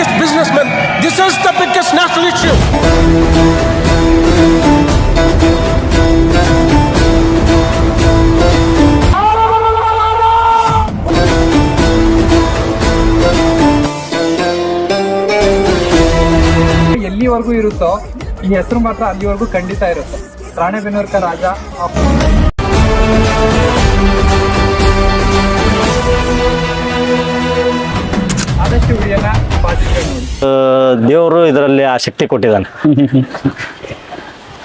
biggest businessmen. This is the biggest national issue. ಎಲ್ಲಿವರೆಗೂ ಇರುತ್ತೋ ಈ ಹೆಸರು ಮಾತ್ರ ಅಲ್ಲಿವರೆಗೂ ಖಂಡಿತ ಇರುತ್ತೆ ರಾಣೆಬೆನ್ನೂರ್ಕ ರಾಜ ದೇವರು ಇದರಲ್ಲಿ ಆ ಶಕ್ತಿ ಕೊಟ್ಟಿದ್ದಾನೆ.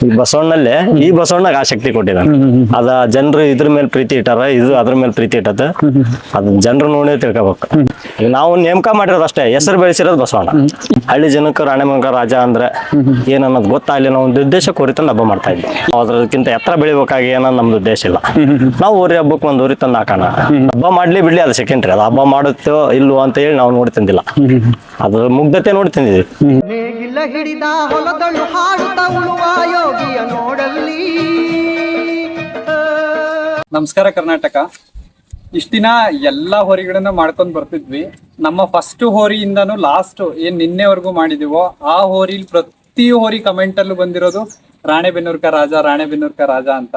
ಈ ಬಸವಣ್ಣಲ್ಲೇ ಈ ಬಸವಣ್ಣಗ ಆ ಶಕ್ತಿ ಕೊಟ್ಟಿದ್ದಾನೆ ಅದ ಜನರು ಇದ್ರ ಮೇಲೆ ಪ್ರೀತಿ ಇಟ್ಟಾರ ಇದು ಅದ್ರ ಮೇಲೆ ಪ್ರೀತಿ ಇಟ್ಟದ. ಅದ್ ಜನರು ನೋಡಿ ತಿಳ್ಕೊಬೇಕು. ಈಗ ನಾವು ನೇಮಕ ಮಾಡಿರೋದು ಅಷ್ಟೇ ಹೆಸರು ಬೆಳೆಸಿರೋದು ಬಸವಣ್ಣ. ಹಳ್ಳಿ ಜನಕ್ಕೆ ರಾಣೆಮಂಗ ರಾಜ ಅಂದ್ರೆ ಏನನ್ನೋದು ಗೊತ್ತಾಗಲಿ ನಾವು ಒಂದು ಉದ್ದೇಶ ಕುರಿತಂದು ಹಬ್ಬ ಮಾಡ್ತಾ ಇದ್ವಿ. ನಾವು ಅದಕ್ಕಿಂತ ಎತ್ತರ ಬೆಳಿಬೇಕಾಗಿ ಏನೋ ನಮ್ದು ಉದ್ದೇಶ ಇಲ್ಲ. ನಾವು ಊರಿ ಹಬ್ಬಕ್ಕೆ ಒಂದು ಊರಿ ತಂದು ಹಾಕೋಣ. ಹಬ್ಬ ಮಾಡ್ಲಿ ಬಿಡ್ಲಿ ಅದು ಸೆಕೆಂಡ್ರಿ ಅದು ಹಬ್ಬ ಮಾಡುತ್ತೋ ಇಲ್ವೋ ಅಂತ ಹೇಳಿ ನಾವು ನೋಡಿ ತಂದಿಲ್ಲ. ಅದ್ರ ಮುಗ್ಧತೆ ನೋಡಿ ತಂದಿದ್ವಿ. ನೋಡಲ್ಲಿ. ನಮಸ್ಕಾರ ಕರ್ನಾಟಕ. ಇಷ್ಟ ದಿನ ಎಲ್ಲಾ ಹೋರಿಗಳನ್ನ ಮಾಡ್ಕೊಂಡ್ ಬರ್ತಿದ್ವಿ. ನಮ್ಮ ಫಸ್ಟ್ ಹೋರಿಯಿಂದನೂ ಲಾಸ್ಟ್ ಏನ್ ನಿನ್ನೆವರೆಗೂ ಮಾಡಿದೀವೋ, ಆ ಹೋರಿಲಿ ಪ್ರತಿ ಹೋರಿ ಕಮೆಂಟ್ ಅಲ್ಲೂ ಬಂದಿರೋದು ರಾಣೆಬೆನ್ನೂರ್ಕ ರಾಜ ರಾಣೆಬೆನ್ನೂರ್ಕ ರಾಜ ಅಂತ.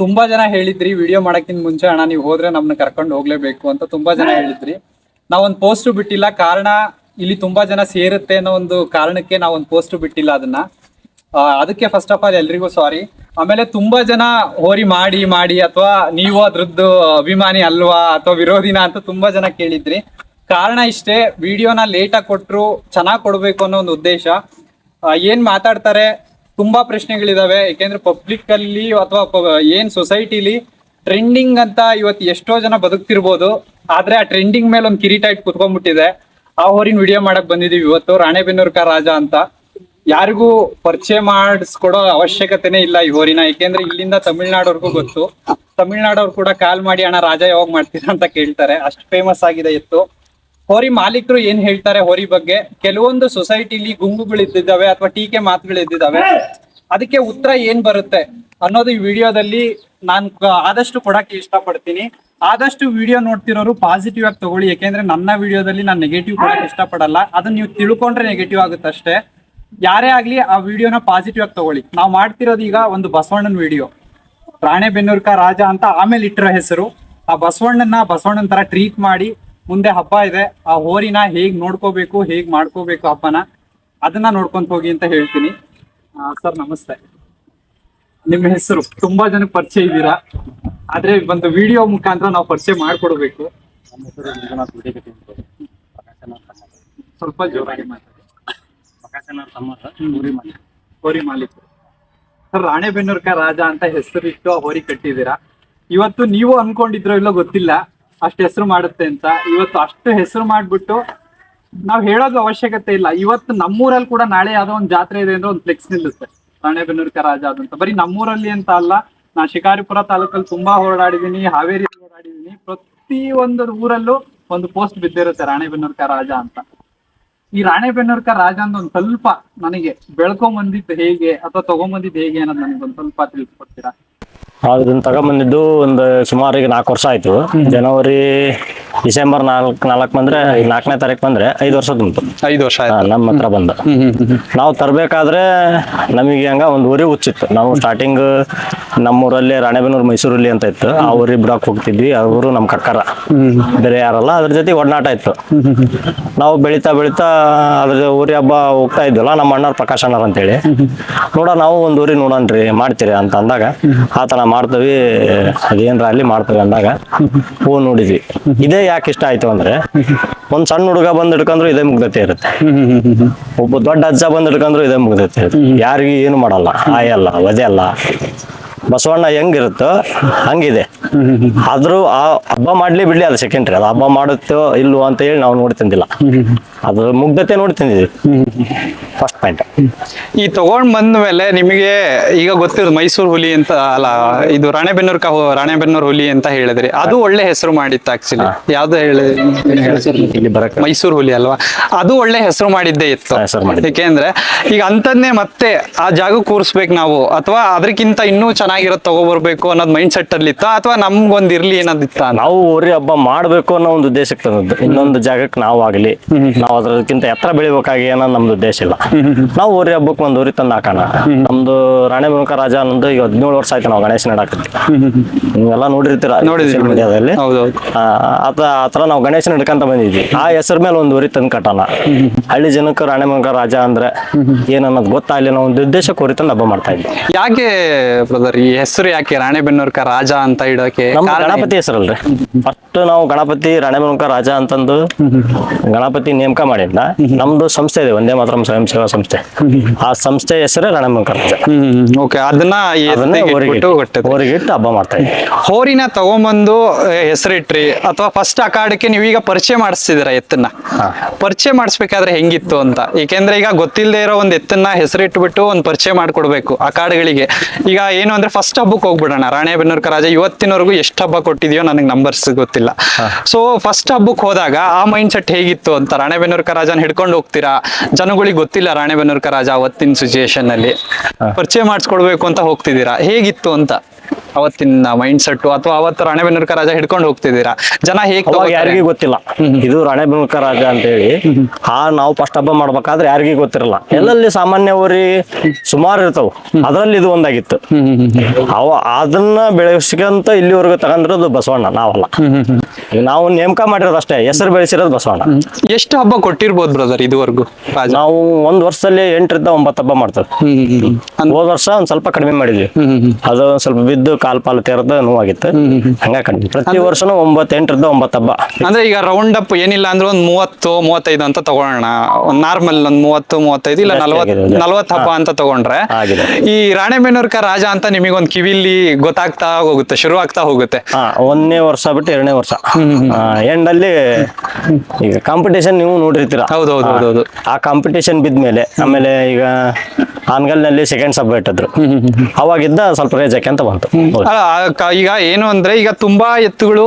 ತುಂಬಾ ಜನ ಹೇಳಿದ್ರಿ ವಿಡಿಯೋ ಮಾಡಕ್ಕಿಂತ ಮುಂಚೆ ಅಣ್ಣ ನೀವು ಹೋದ್ರೆ ನಮ್ನ ಕರ್ಕೊಂಡು ಹೋಗ್ಲೇಬೇಕು ಅಂತ ತುಂಬಾ ಜನ ಹೇಳಿದ್ರಿ. ನಾವೊಂದು ಪೋಸ್ಟ್ ಬಿಟ್ಟಿಲ್ಲ, ಕಾರಣ ಇಲ್ಲಿ ತುಂಬಾ ಜನ ಸೇರುತ್ತೆ ಅನ್ನೋ ಒಂದು ಕಾರಣಕ್ಕೆ ನಾವೊಂದು ಪೋಸ್ಟ್ ಬಿಟ್ಟಿಲ್ಲ ಅದನ್ನ. ಅದಕ್ಕೆ ಫಸ್ಟ್ ಆಫ್ ಆಲ್ ಎಲ್ರಿಗೂ ಸಾರಿ ಆಮೇಲೆ ತುಂಬಾ ಜನ ಹೋರಿ ಮಾಡಿ ಮಾಡಿ ಅಥವಾ ನೀವು ಅದ್ರದ್ದು ಅಭಿಮಾನಿ ಅಲ್ವಾ ಅಥವಾ ವಿರೋಧಿನ ಅಂತ ತುಂಬಾ ಜನ ಕೇಳಿದ್ರಿ. ಕಾರಣ ಇಷ್ಟೇ, ವಿಡಿಯೋನ ಲೇಟ್ ಆಗಿ ಕೊಟ್ರು ಚೆನ್ನಾಗಿ ಕೊಡ್ಬೇಕು ಅನ್ನೋ ಒಂದು ಉದ್ದೇಶ. ಏನ್ ಮಾತಾಡ್ತಾರೆ? ತುಂಬಾ ಪ್ರಶ್ನೆಗಳಿದಾವೆ. ಯಾಕೆಂದ್ರೆ ಪಬ್ಲಿಕ್ ಅಲ್ಲಿ ಅಥವಾ ಏನ್ ಸೊಸೈಟಿಲಿ ಟ್ರೆಂಡಿಂಗ್ ಅಂತ ಇವತ್ತು ಎಷ್ಟೋ ಜನ ಬದುಕ್ತಿರ್ಬೋದು. ಆದ್ರೆ ಆ ಟ್ರೆಂಡಿಂಗ್ ಮೇಲೆ ಒಂದು ಕಿರೀಟ ಇಟ್ಟು ಕುತ್ಕೊಂಡ್ಬಿಟ್ಟಿದೆ. ಆ ಹೋರಿನ ವಿಡಿಯೋ ಮಾಡಕ್ ಬಂದಿದೀವಿ ಇವತ್ತು, ರಾಣೆಬೆನ್ನೂರ್ಕ ರಾಜ ಅಂತ. ಯಾರಿಗೂ ಪರಿಚಯ ಮಾಡಿಸ್ಕೊಡೋ ಅವಶ್ಯಕತೆನೇ ಇಲ್ಲ ಈ ಹೋರಿನ ಯಾಕೆಂದ್ರೆ ಇಲ್ಲಿಂದ ತಮಿಳ್ನಾಡವ್ರಿಗೂ ಗೊತ್ತು. ತಮಿಳ್ನಾಡವ್ರು ಕೂಡ ಕಾಲ್ ಮಾಡಿ, ಅಣ್ಣ, ರಾಜ ಯಾವಾಗ ಮಾಡ್ತೀರಾ? ಅಂತ ಕೇಳ್ತಾರೆ. ಅಷ್ಟು ಫೇಮಸ್ ಆಗಿದೆ ಇತ್ತು ಹೋರಿ ಮಾಲೀಕರು ಏನ್ ಹೇಳ್ತಾರೆ ಹೋರಿ ಬಗ್ಗೆ? ಕೆಲವೊಂದು ಸೊಸೈಟಿಲಿ ಗುಂಗುಗಳು ಇದ್ದಿದ್ದಾವೆ ಅಥವಾ ಟೀಕೆ ಮಾತುಗಳು ಇದ್ದಿದ್ದಾವೆ ಅದಕ್ಕೆ ಉತ್ತರ ಏನ್ ಬರುತ್ತೆ? ಅನ್ನೋದು ಈ ವಿಡಿಯೋದಲ್ಲಿ ನಾನು ಆದಷ್ಟು ಕೊಡಕ್ಕೆ ಇಷ್ಟಪಡ್ತೀನಿ. ಆದಷ್ಟು ವಿಡಿಯೋ ನೋಡ್ತಿರೋರು ಪಾಸಿಟಿವ್ ಆಗಿ ತಗೊಳ್ಳಿ. ಯಾಕೆಂದ್ರೆ ನನ್ನ ವಿಡಿಯೋದಲ್ಲಿ ನಾನು ನೆಗೆಟಿವ್ ಕೊಡಕ್ಕೆ ಇಷ್ಟಪಡಲ್ಲ. ಅದನ್ನ ನೀವು ತಿಳ್ಕೊಂಡ್ರೆ ನೆಗೆಟಿವ್ ಆಗುತ್ತೆ ಅಷ್ಟೇ. ಯಾರೇ ಆಗ್ಲಿ ಆ ವಿಡಿಯೋನ ಪಾಸಿಟಿವ್ ಆಗಿ ತಗೊಳ್ಳಿ. ನಾವು ಮಾಡ್ತಿರೋದು ಈಗ ಒಂದು ಬಸವಣ್ಣನ ವಿಡಿಯೋ. ರಾಣೆಬೆನ್ನೂರ್ಕ ರಾಜ ಅಂತ ಆಮೇಲೆ ಇಟ್ಟಿರೋ ಹೆಸರು. ಆ ಬಸವಣ್ಣನ ಬಸವಣ್ಣನ ತರ ಟ್ರೀಟ್ ಮಾಡಿ ಮುಂದೆ ಹಬ್ಬ ಇದೆ. ಆ ಹೋರಿನ ಹೇಗ್ ನೋಡ್ಕೋಬೇಕು ಹೇಗ್ ಮಾಡ್ಕೋಬೇಕು ಹಬ್ಬನ ಅದನ್ನ ನೋಡ್ಕೊಂತ ಹೋಗಿ ಅಂತ ಹೇಳ್ತೀನಿ. ಸರ್ ನಮಸ್ತೆ. ನಿಮ್ಮ ಹೆಸರು? ತುಂಬಾ ಜನಕ್ಕೆ ಪರಿಚಯ ಇದ್ದೀರಾ? ಆದ್ರೆ ಒಂದು ವಿಡಿಯೋ ಮುಖಾಂತರ ನಾವು ಪರಿಚಯ ಮಾಡ್ಕೊಡ್ಬೇಕು. ಸ್ವಲ್ಪ ಜೋರಾಗಿ ಮಾತಾಡಿ. ಹೋರಿ ಮಾಲೀಕರು. ಸರ್ ರಾಣೆಬೆನ್ನೂರ್ಕ ರಾಜ ಅಂತ ಹೆಸರಿಟ್ಟು ಆ ಹೋರಿ ಕಟ್ಟಿದ್ದೀರಾ? ಇವತ್ತು ನೀವು ಅನ್ಕೊಂಡಿದ್ರೋ ಇಲ್ಲೋ ಗೊತ್ತಿಲ್ಲ. ಅಷ್ಟು ಹೆಸರು ಮಾಡುತ್ತೆ ಅಂತ. ಇವತ್ತು ಅಷ್ಟು ಹೆಸರು ಮಾಡ್ಬಿಟ್ಟು ನಾವ್ ಹೇಳೋದು ಅವಶ್ಯಕತೆ ಇಲ್ಲ. ಇವತ್ತು ನಮ್ಮೂರಲ್ಲಿ ಕೂಡ ನಾಳೆ ಯಾವ್ದೋ ಒಂದು ಜಾತ್ರೆ ಇದೆ ಅಂದ್ರೆ ಒಂದು ಫ್ಲೆಕ್ಸ್ ನಿಲ್ಲುತ್ತೆ. ರಾಣೆಬೆನ್ನೂರ್ಕ ರಾಜ ಅದಂತ ಬರೀ ನಮ್ಮೂರಲ್ಲಿ ಅಂತ ಅಲ್ಲ ನಾ ಶಿಕಾರಿಪುರ ತಾಲೂಕಲ್ಲಿ ತುಂಬಾ ಓಡಾಡಿದೀನಿ ಹಾವೇರಿ ಹೊರಡಾಡಿದಿನಿ ಪ್ರತಿ ಒಂದು ಊರಲ್ಲೂ ಒಂದು ಪೋಸ್ಟ್ ಬಿದ್ದಿರುತ್ತೆ ರಾಣೆಬೆನ್ನೂರ್ಕ ರಾಜ ಅಂತ. ಈ ರಾಣೆಬೆನ್ನೂರ್ಕ ರಾಜ ಅಂತ ಒಂದ್ ಸ್ವಲ್ಪ ನನಗೆ ಬೆಳ್ಕೊಂಡ್ ಬಂದಿದ್ದು ಹೇಗೆ ಅಥವಾ ತಗೊಂಬಂದಿದ್ದು ಹೇಗೆ ಅನ್ನೋದು ನನಗೆ ಒಂದ್ ಸ್ವಲ್ಪ ತಿಳಿಸ್ಕೊಡ್ತೀರಾ? ಅದನ್ನ ತಗೊಂಬಂದಿದ್ದು ಒಂದು ಸುಮಾರು ಈಗ ನಾಲ್ಕು ವರ್ಷ ಆಯ್ತು. ಜನವರಿ ಡಿಸೆಂಬರ್ ನಾಲ್ಕ್ ನಾಲ್ಕ್ ಬಂದ್ರೆ ನಾಲ್ಕನೇ ತಾರೀಕು ಬಂದ್ರೆ ಐದು ವರ್ಷ ಉಂಟು. ಐದು ವರ್ಷ ನಮ್ಮ ಹತ್ರ ಬಂದ. ನಾವು ತರಬೇಕಾದ್ರೆ ನಮಗೆ ಹಂಗ ಒಂದು ಊರಿ ಹುಚ್ಚಿತ್ತು. ನಾವು ಸ್ಟಾರ್ಟಿಂಗ್ ನಮ್ಮೂರಲ್ಲಿ ರಾಣೆಬೆನ್ನೂರು ಮೈಸೂರಲ್ಲಿ ಅಂತ ಇತ್ತು. ಆ ಊರಿಗೆ ಬಿಡಕ್ ಹೋಗ್ತಿದ್ವಿ. ಅವರು ನಮ್ಮ ಕಕ್ಕರ. ಬೇರೆ ಯಾರಲ್ಲ ಅದ್ರ ಜೊತೆ ಒಡನಾಟ ಇತ್ತು. ನಾವು ಬೆಳಿತಾ ಬೆಳಿತಾ ಅದ್ರ ಊರಿ ಹಬ್ಬ ಹೋಗ್ತಾ ಇದ್ವಲ್ಲ ನಮ್ಮ ಅಣ್ಣ ಪ್ರಕಾಶ್ ಅಣ್ಣರ್ ಅಂತೇಳಿ. ನೋಡ ನಾವು ಒಂದು ಊರಿ ನೋಡನ್ರಿ ಮಾಡ್ತೀರಿ ಅಂತ ಅಂದಾಗ ಆತ ಥರ ಮಾಡ್ತೀವಿ, ಅದೇನ್ರ ಅಲ್ಲಿ ಮಾಡ್ತೇವೆ ಅಂದಾಗ ಹೂ ನೋಡಿದ್ವಿ. ಇದೇ ಯಾಕೆ ಇಷ್ಟ ಆಯ್ತು ಅಂದ್ರೆ ಒಂದ್ ಸಣ್ಣ ಹುಡುಗ ಬಂದ್ ಹಿಡ್ಕೊಂಡ್ರು ಇದೇ ಮುಗ್ಧತೆ ಇರುತ್ತೆ. ಒಬ್ಬ ದೊಡ್ಡ ಅಜ್ಜ ಬಂದ್ ಹಿಡ್ಕೊಂಡ್ರು ಇದೇ ಮುಗ್ಧತೆ ಇರುತ್ತೆ. ಯಾರಿಗೂ ಏನು ಮಾಡಲ್ಲ ಆಯಲ್ಲ ವಜೆ ಅಲ್ಲ. ಬಸವಣ್ಣ ಹೆಂಗಿರುತ್ತೋ ಹಂಗಿದೆ. ಆದ್ರೂ ಆ ಹಬ್ಬ ಮಾಡ್ಲಿ ಬಿಡ್ಲಿ ಅದು ಸೆಕೆಂಡ್ರಿ ಅದು ಹಬ್ಬ ಮಾಡುತ್ತೋ ಇಲ್ವೋ ಅಂತ ಹೇಳಿ ನಾವು ನೋಡ್ತಿದ್ದಿಲ್ಲ ಅದು ಮುಗ್ಧತೆ ನೋಡ್ತಿದ್ದೀವಿ ಫಸ್ಟ್ ಪಾಯಿಂಟ್ ಈ ತಗೊಂಡ್ ಬಂದ ಮೇಲೆ ನಿಮಗೆ ಈಗ ಗೊತ್ತಿರೋದು ಮೈಸೂರು ಹುಲಿ ಅಂತ ಅಲ್ಲ ಇದು ರಾಣೆಬೆನ್ನೂರ್ ಕಹು ರಾಣೆಬೆನ್ನೂರ್ ಹುಲಿ ಅಂತ ಹೇಳಿದ್ರಿ. ಅದು ಒಳ್ಳೆ ಹೆಸರು ಮಾಡಿತ್ತು ಆಕ್ಚುಲಿ ಯಾವ್ದು ಹೇಳಿ ಮೈಸೂರು ಹುಲಿ ಅಲ್ವಾ? ಅದು ಒಳ್ಳೆ ಹೆಸರು ಮಾಡಿದ್ದೇ ಇತ್ತು. ಯಾಕೆಂದ್ರೆ ಈಗ ಅಂತದ್ನೆ ಮತ್ತೆ ಆ ಜಾಗ ಕೂರಿಸ್ಬೇಕು ನಾವು ಅಥವಾ ಅದಕ್ಕಿಂತ ಇನ್ನೂ ಚೆನ್ನಾಗಿ ಚೆನ್ನಾಗಿರೋದ್ ತಗೋಬರ್ಬೇಕು ಅನ್ನೋದ್ ಮೈಂಡ್ ಸೆಟ್ ಅಲ್ಲಿ ಇತ್ತ? ಅಥವಾ ನಮ್ಗೊಂದ್ ಇರ್ಲಿ ಅನ್ನೋದಿತ್ತ ನಾವು ಹೋರಿ ಹಬ್ಬ ಮಾಡ್ಬೇಕು ಅನ್ನೋ ಒಂದು ಉದ್ದೇಶಕ್ಕೆ ತಂದದ್ದು ಇನ್ನೊಂದು ಜಾಗಕ್ಕೆ ನಾವು ಆಗ್ಲಿ. ನಾವು ಅದಕ್ಕಿಂತ ಎತ್ತರ ಬೆಳಿಬೇಕಾಗಿ ಅನ್ನೋ ನಮ್ದು ಉದ್ದೇಶ ಇಲ್ಲ. ನಾವು ಹೋರಿ ಹಬ್ಬಕ್ಕೆ ಒಂದು ಊರಿ ತಂದು ಹಾಕೋಣ. ನಮ್ದು ರಾಣೆಬೆನ್ನೂಕ ರಾಜ ಅನ್ನೋದು ಈಗ ಹದಿನೇಳು ವರ್ಷ ಆಯ್ತು ನಾವು ಗಣೇಶ ನಡಾಕತ್ತಿ ನೀವೆಲ್ಲ ನೋಡಿರ್ತೀರ ನೋಡಿರ್ತೀರಾ ನೋಡಿದ್ರಲ್ಲಿ media ದಲ್ಲಿ. ಹೌದೌದು. ಆತ ಆ ಥರ ನಾವು ಗಣೇಶನ ಹಿಡ್ಕಂತ ಬಂದಿದ್ವಿ. ಆ ಹೆಸರ ಮೇಲೆ ಒಂದು ಊರಿ ತಂದು ಕಟ್ಟೋಣ. ಹಳ್ಳಿ ಜನಕ್ಕೆ ರಾಣೆಬೆನ್ನೂಕ ರಾಜ ಅಂದ್ರೆ ಏನನ್ನೋದು ಗೊತ್ತಾಗಲಿ ಅನ್ನೋ ಒಂದು ಉದ್ದೇಶಕ್ಕೆ ಊರಿ ತಂದು ಹಬ್ಬ ಮಾಡ್ತಾ ಇದ್ವಿ. ಯಾಕೆ ಬ್ರದರ್ ಈ ಹೆಸರು ಯಾಕೆ ರಾಣೆಬೆನ್ನೂರ್ಕ ರಾಜ ಅಂತ ಇಡೋಕೆ ನಮ್ಮ ಕಾರಣ ಏನು? ಗಣಪತಿ ಹೆಸರಲ್ರಿ. ಫಸ್ಟ್ ನಾವು ಗಣಪತಿ ರಾಣೆಬೆನ್ನೂರ್ಕ ರಾಜ ಅಂತಂದು ಗಣಪತಿ ನೇಮಕ ಮಾಡಿದ್ದ ನಮ್ದು ಸಂಸ್ಥೆ ಇದೆ ಒಂದೇ ಮಾತ್ರ ಸ್ವಯಂ ಸೇವಾ ಸಂಸ್ಥೆ. ಆ ಸಂಸ್ಥೆ ಹೆಸರೇ ರಾಣೆಬೆನ್ನೂರ್ಕ ರಾಜ. ಹ್ಮ್ ಓಕೆ ಅದನ್ನ ಎತ್ತಿಗೆ ಇಟ್ಬಿಟ್ಟು ಇಟ್ಟು ಹಬ್ಬ ಮಾಡ್ತಾ ಇದ್ವಿ. ಹೋರಿನ ತಗೊಂಬಂದು ಹೆಸರಿಟ್ರಿ. ಅಥವಾ ಫಸ್ಟ್ ನೀವು ನೀವೀಗ ಪರಿಚಯ ಮಾಡಿಸ್ತಿದ್ದೀರಾ ಎತ್ತನ್ನ? ಹಾ. ಪರಿಚಯ ಮಾಡಿಸ್ಬೇಕಾದ್ರೆ ಹೆಂಗಿತ್ತು ಅಂತ? ಏಕೆಂದ್ರೆ ಈಗ ಗೊತ್ತಿಲ್ಲದೆ ಇರೋ ಒಂದ್ ಎತ್ತನ್ನ ಹೆಸರಿಟ್ಬಿಟ್ಟು ಒಂದ್ ಪರಿಚಯ ಮಾಡ್ಕೊಡ್ಬೇಕು ಕಾರ್ಡ್ಗಳಿಗೆ. ಈಗ ಏನು ಅಂದ್ರೆ ಫಸ್ಟ್ ಹಬ್ಬಕ್ಕೆ ಹೋಗ್ಬಿಡೋಣ. ರಾಣೆಬೆನ್ನೂರ್ಕ ರಾಜ ಇವತ್ತಿನವರೆಗೂ ಎಷ್ಟು ಹಬ್ಬ ಕೊಟ್ಟಿದೆಯೋ ನನಗೆ ನಂಬರ್ಸ್ ಗೊತ್ತಿಲ್ಲ. ಸೊ ಫಸ್ಟ್ ಹಬ್ಬಕ್ಕೆ ಹೋದಾಗ ಆ ಮೈಂಡ್ ಸೆಟ್ ಹೇಗಿತ್ತು ಅಂತ ರಾಣೆಬೆನ್ನೂರ್ಕ ರಾಜನ ಹಿಡ್ಕೊಂಡು ಹೋಗ್ತೀರಾ? ಜನಗಳಿಗೆ ಗೊತ್ತಿಲ್ಲ ರಾಣೆಬೆನ್ನೂರ್ಕ ರಾಜ ಅವತ್ತಿನ ಸಿಚುಯೇಷನ್ ಅಲ್ಲಿ. ಪರಿಚಯ ಮಾಡಿಸ್ಕೊಡ್ಬೇಕು ಅಂತ ಹೋಗ್ತಿದ್ದೀರಾ? ಹೇಗಿತ್ತು ಅಂತ? ಅವತ್ತಿನ ಮೈಂಡ್ ಸೆಟ್ ಅಥವಾ ಅವತ್ತು ರಾಣೆಬೆನ್ನೂರ್ಕ ರಾಜ ಹಿಡ್ಕೊಂಡು ಹೋಗ್ತಿದ್ದೀರಾ? ಜನ ಹೇಗೆ ಯಾರಿಗೆ ಗೊತ್ತಿಲ್ಲ. ಇದು ರಾಣೆಬೆನ್ನೂಕ ರಾಜ ಅಂತ ಹೇಳಿ ಆ ನಾವು ಫಸ್ಟ್ ಹಬ್ಬ ಮಾಡ್ಬೇಕಾದ್ರೆ ಯಾರಿಗೂ ಗೊತ್ತಿರಲ್ಲ. ಎಲ್ಲಲ್ಲಿ ಸಾಮಾನ್ಯ ಊರಿ ಸುಮಾರು ಇರ್ತಾವ. ಅದ್ರಲ್ಲಿ ಇದು ಒಂದಾಗಿತ್ತು. ಅವ ಅದನ್ನ ಬೆಳೆಸ್ಕಂತ ಇಲ್ಲಿವರೆಗೂ ತಗೊಂಡಿರೋದು ಬಸವಣ್ಣ ನಾವಲ್ಲ. ನಾವು ನೇಮಕ ಮಾಡಿರೋದು ಅಷ್ಟೇ ಹೆಸರು ಬೆಳೆಸಿರೋದು ಬಸವಣ್ಣ. ಎಷ್ಟು ಹಬ್ಬ ಕೊಟ್ಟಿರ್ಬೋದು ಬ್ರದರ್ ಇದುವರೆಗೂ ನಾವು ಒಂದ್ ವರ್ಷದಲ್ಲಿ ಎಂಟರಿಂದ ಒಂಬತ್ತು ಹಬ್ಬ ಮಾಡ್ತೇವೆ. ಹೋದ ವರ್ಷ ಒಂದ್ ಸ್ವಲ್ಪ ಕಡಿಮೆ ಮಾಡಿದ್ವಿ. ಅದು ಸ್ವಲ್ಪ ಬಿದ್ದು ಕಾಲ್ ಪಾಲು ತೆರೆದ ನೋವಾಗಿತ್ತು. ಹಂಗ ಕಂಡು ಪ್ರತಿ ವರ್ಷನೂ ಒಂಬತ್ತು ಎಂಟರಿಂದ ಒಂಬತ್ತು ಹಬ್ಬ. ಅಂದ್ರೆ ಈಗ ರೌಂಡ್ ಅಪ್ ಏನಿಲ್ಲ ಅಂದ್ರೆ ಒಂದ್ ಮೂವತ್ತು ಮೂವತ್ತೈದು ಅಂತ ತಗೊಳ್ಳೋಣ. ಒಂದ್ ನಾರ್ಮಲ್ ಒಂದ್ ಮೂವತ್ತು ಮೂವತ್ತೈದು ಇಲ್ಲ ನಲ್ವತ್ ನಲ್ವತ್ ಹಬ್ಬ ಅಂತ ತಗೊಂಡ್ರೆ. ಈ ರಾಣೆಬೆನ್ನೂರ್ಕ ರಾಜ ಅಂತ ನಿಮಗೊಂದ್ ಕಿವಿಲಿ ಗೊತ್ತಾಗ್ತಾ ಹೋಗುತ್ತೆ ಶುರು ಆಗ್ತಾ ಹೋಗುತ್ತೆ ಒಂದನೇ ವರ್ಷ ಬಿಟ್ಟು ಎರಡನೇ ವರ್ಷ. ಎಂಡ್ ಅಲ್ಲಿ ಈಗ ಕಾಂಪಿಟೇಷನ್ ನೀವು ನೋಡಿರ್ತೀರ? ಹೌದೌದು ಹೌದು. ಆ ಕಾಂಪಿಟೇಷನ್ ಬಿದ್ಮೇಲೆ ಆಮೇಲೆ ಈಗ ಆನ್ಗಲ್ನಲ್ಲಿ ಸೆಕೆಂಡ್ ಸಬ್ ಇಟ್ಟಿದ್ರು. ಅವಾಗಿದ್ದ ಸ್ವಲ್ಪ ರೇಜ್ ಅಂತ ಬಂತು. ಈಗ ಏನು ಅಂದ್ರೆ ಈಗ ತುಂಬಾ ಎತ್ತುಗಳು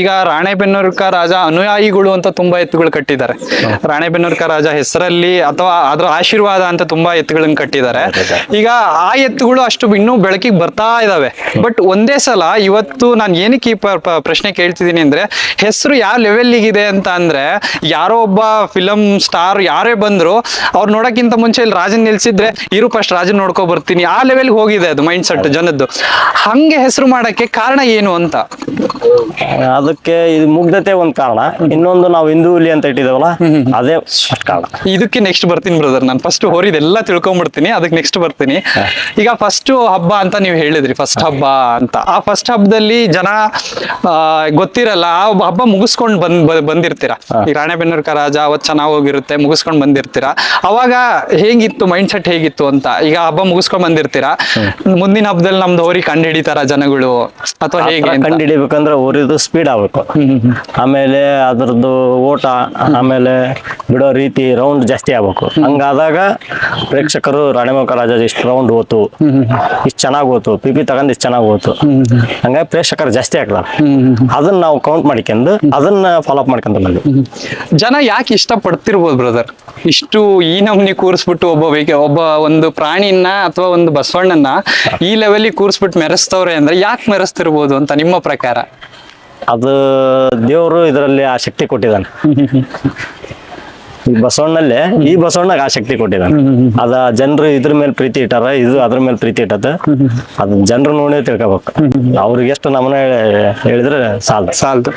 ಈಗ ರಾಣೆಬೆನ್ನೂರ್ಕ ರಾಜ ಅನುಯಾಯಿಗಳು ಅಂತ ತುಂಬಾ ಎತ್ತುಗಳು ಕಟ್ಟಿದ್ದಾರೆ. ರಾಣೆಬೆನ್ನೂರ್ಕ ರಾಜ ಹೆಸರಲ್ಲಿ ಅಥವಾ ಅದ್ರ ಆಶೀರ್ವಾದ ಅಂತ ತುಂಬಾ ಎತ್ತುಗಳನ್ನ ಕಟ್ಟಿದ್ದಾರೆ. ಈಗ ಆ ಎತ್ತುಗಳು ಅಷ್ಟು ಇನ್ನೂ ಬೆಳಕಿಗೆ ಬರ್ತಾ ಇದಾವೆ. ಬಟ್ ಒಂದೇ ಸಲ ಇವತ್ತು ನಾನು ಏನಕ್ಕೆ ಈ ಪ್ರಶ್ನೆ ಕೇಳ್ತಿದ್ದೀನಿ ಅಂದ್ರೆ ಹೆಸರು ಯಾವ ಲೆವೆಲ್ಗಿದೆ ಅಂತ ಅಂದ್ರೆ ಯಾರೋ ಒಬ್ಬ ಫಿಲಂ ಸ್ಟಾರ್ ಯಾರೇ ಬಂದ್ರು ಅವ್ರು ನೋಡಕ್ಕಿಂತ ಮುಂಚೆ ಇಲ್ಲಿ ರಾಜನ್ ನಿಲ್ಸಿದ್ರೆ ಇರು ಫಸ್ಟ್ ರಾಜನ್ ನೋಡ್ಕೊ ಬರ್ತೀನಿ. ಆ ಲೆವೆಲ್ಗೆ ಹೋಗಿದೆ ಅದು ಮೈಂಡ್ ಸೆಟ್ ಜನದ್ದು. ಹಂಗೆ ಹೆಸರು ಮಾಡಕ್ಕೆ ಕಾರಣ ಏನು ಅಂತ? ಅದಕ್ಕೆ ಇದು ಮುಗ್ಧತೆ ಒಂದ್ ಕಾರಣ. ಇನ್ನೊಂದು ನಾವು ಹಿಂದೂ ಹುಲಿ ಅಂತ ಇಟ್ಟಿದ್ದೇವಲ್ಲ ಅದೇ ಕಾರಣ. ಇದಕ್ಕೆ ನೆಕ್ಸ್ಟ್ ಬರ್ತೀನಿ ಬ್ರದರ್ ನಾನು ಫಸ್ಟ್ ಹೋರಿದೆಲ್ಲ ತಿಳ್ಕೊಂಡ್ಬಿಡ್ತೀನಿ ಅದಕ್ಕೆ ನೆಕ್ಸ್ಟ್ ಬರ್ತೀನಿ. ಈಗ ಫಸ್ಟ್ ಹಬ್ಬ ಅಂತ ನೀವು ಹೇಳಿದ್ರಿ ಫಸ್ಟ್ ಹಬ್ಬ ಅಂತ. ಆ ಫಸ್ಟ್ ಹಬ್ಬದಲ್ಲಿ ಜನ ಗೊತ್ತಿರಲ್ಲ ಆ ಹಬ್ಬ ಮುಗಿಸ್ಕೊಂಡು ಬಂದ್ ಬಂದಿರ್ತೀರಾ? ಈ ರಾಣೆಬೆನ್ನೂರ್ಕ ರಾಜ ಅವತ್ ಚೆನ್ನಾಗಿ ಹೋಗಿರುತ್ತೆ ಮುಗಿಸ್ಕೊಂಡು ಬಂದಿರ್ತೀರಾ? ಅವಾಗ ಹೇಗಿತ್ತು ಮೈಂಡ್ ಸೆಟ್ ಹೇಗಿತ್ತು ಅಂತ? ಈಗ ಹಬ್ಬ ಮುಗಿಸ್ಕೊಂಡ್ ಬಂದಿರ್ತೀರಾ? ಮುಂದಿನ ಹಬ್ಬದಲ್ಲಿ ನಮ್ದು ಹೋರಿ ಕಂಡು ಹಿಡಿತಾರ ಜನಗಳು? ಅಥವಾ ಹೇಗೆ ಅಂತ? ಕಂಡು ಹಿಡಿಬೇಕಂದ್ರೆ ಊರಿದು ಸ್ಪೀಡ್ ಆಗ್ಬೇಕು. ಆಮೇಲೆ ಅದ್ರದ್ದು ಓಟ ಆಮೇಲೆ ಬಿಡೋ ರೀತಿ ರೌಂಡ್ ಜಾಸ್ತಿ ಆಗ್ಬೇಕು. ಹಂಗಾದಾಗ ಪ್ರೇಕ್ಷಕರು ರಾಣಿಮುಖ ರಾಜ ಇಷ್ಟು ರೌಂಡ್ ಓತು ಇಷ್ಟು ಚೆನ್ನಾಗಿ ಓತು ಪಿ ಪಿ ತಗೊಂಡ್ ಇಷ್ಟು ಚೆನ್ನಾಗಿ ಓತು ಹಂಗಾಗಿ ಪ್ರೇಕ್ಷಕರು ಜಾಸ್ತಿ ಆಗ್ತಾರೆ. ಅದನ್ನ ನಾವು ಕೌಂಟ್ ಮಾಡ್ಕೊಂಡು ಅದನ್ನ ಫಾಲೋ ಅಪ್ ಮಾಡ್ಕೊಂತ ಬಂದ್ವಿ. ಜನ ಯಾಕೆ ಇಷ್ಟ ಪಡ್ತಿರ್ಬೋದು ಬ್ರದರ್ ಇಷ್ಟು ಈ ನಮ್ನಿ ಕೂರಿಸ್ಬಿಟ್ಟು ಒಬ್ಬ ಒಬ್ಬ ಒಂದು ಪ್ರಾಣಿನ ಅಥವಾ ಒಂದು ಬಸವಣ್ಣನ ಈ ಲೆವೆಲ್ ಕೂರಿಸ್ಬಿಟ್ಟು ಮೆರೆಸ್ತವ್ರೆ ಅಂದ್ರೆ ಯಾಕೆ ಮೆರೆಸ್ತಿರ್ಬೋದು ಅಂತ ನಿಮ್ಮ ಪ್ರಕಾರ? ಅದು ದೇವರು ಇದರಲ್ಲಿ ಆ ಶಕ್ತಿ ಕೊಟ್ಟಿದ್ದಾನೆ. ಈ ಬಸವಣ್ಣಲ್ಲೇ ಈ ಬಸವಣ್ಣಗ ಆ ಶಕ್ತಿ ಕೊಟ್ಟಿದ್ದಾನೆ ಅದ ಜನರು ಇದ್ರ ಮೇಲೆ ಪ್ರೀತಿ ಇಟ್ಟಾರ ಇದು ಅದ್ರ ಮೇಲೆ ಪ್ರೀತಿ ಇಟ್ಟದ. ಅದ್ ಜನರು ನೋಡಿ ತಿಳ್ಕೊಬೇಕು. ಅವ್ರಿಗೆ ಎಷ್ಟು ನಮನ ಹೇಳಿದ್ರೆ ಸಾಲ ಸಾಲ್ದು.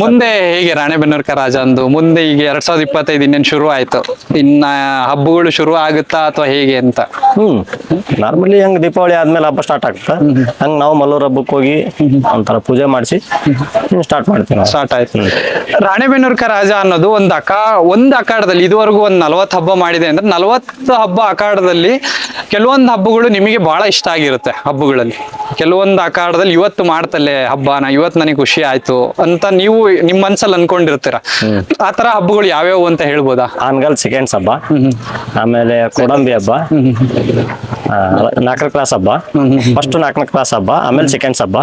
ಮುಂದೆ ಹೇಗೆ ರಾಣೆಬೆನ್ನೂರ್ಕ ರಾಜ ಅಂದು ಮುಂದೆ ಈಗ ಎರಡ್ ಸಾವಿರದ ಇಪ್ಪತ್ತೈದು ಇನ್ನೇನು ಶುರು ಆಯ್ತು? ಇನ್ನ ಹಬ್ಬಗಳು ಶುರು ಆಗುತ್ತಾ ಅಥವಾ ಹೇಗೆ ಅಂತ? ಹ್ಮ್. ನಾರ್ಮಲಿ ಹಂಗ ದೀಪಾವಳಿ ಆದ್ಮೇಲೆ ಹಬ್ಬ ಸ್ಟಾರ್ಟ್ ಆಗುತ್ತೆ. ಹಂಗ ನಾವು ಮಲ್ಲೂರ್ ಹಬ್ಬಕ್ಕೆ ಹೋಗಿ ಒಂಥರ ಪೂಜೆ ಮಾಡಿಸಿ ಸ್ಟಾರ್ಟ್ ಮಾಡ್ತೀವಿ ಸ್ಟಾರ್ಟ್ ಆಯ್ತು. ರಾಣೆಬೆನ್ನೂರ್ಕ ರಾಜ ಅನ್ನೋದು ಒಂದು ಅಕ ಒಂದು ಅಖಾಡದಲ್ಲಿ ಇದುವರೆಗೂ ಒಂದು ನಲವತ್ತು ಹಬ್ಬ ಮಾಡಿದೆ ಅಂದ್ರೆ ನಲವತ್ತು ಹಬ್ಬ ಅಖಾಡದಲ್ಲಿ ಕೆಲವೊಂದು ಹಬ್ಬಗಳು ನಿಮಗೆ ಬಹಳ ಇಷ್ಟ ಆಗಿರುತ್ತೆ ಹಬ್ಬಗಳಲ್ಲಿ. ಕೆಲವೊಂದು ಅಖಾಡದಲ್ಲಿ ಇವತ್ತು ಮಾಡ್ತಲ್ಲೇ ಹಬ್ಬನ ಇವತ್ತು ನನಗೆ ಖುಷಿ ಆಯ್ತು ಅಂತ ನೀವು ನಿಮ್ಮ ಮನ್ಸಲ್ಲಿ ಅನ್ಕೊಂಡಿರ್ತೀರ. ಆ ತರ ಹಬ್ಬಗಳು ಯಾವ್ಯಾವ ಅಂತ ಹೇಳ್ಬೋದಾ? ಆನ್ಗಲ್ ಸೆಕೆಂಡ್ಸ್ ಹಬ್ಬ ಆಮೇಲೆ ಕೊಡಂಬಿ ಹಬ್ಬ ನಾಲ್ಕನೇ ಕ್ಲಾಸ್ ಹಬ್ಬ ಫಸ್ಟ್ ನಾಲ್ಕನೇ ಕ್ಲಾಸ್ ಹಬ್ಬ ಆಮೇಲೆ ಸೆಕೆಂಡ್ಸ್ ಹಬ್ಬ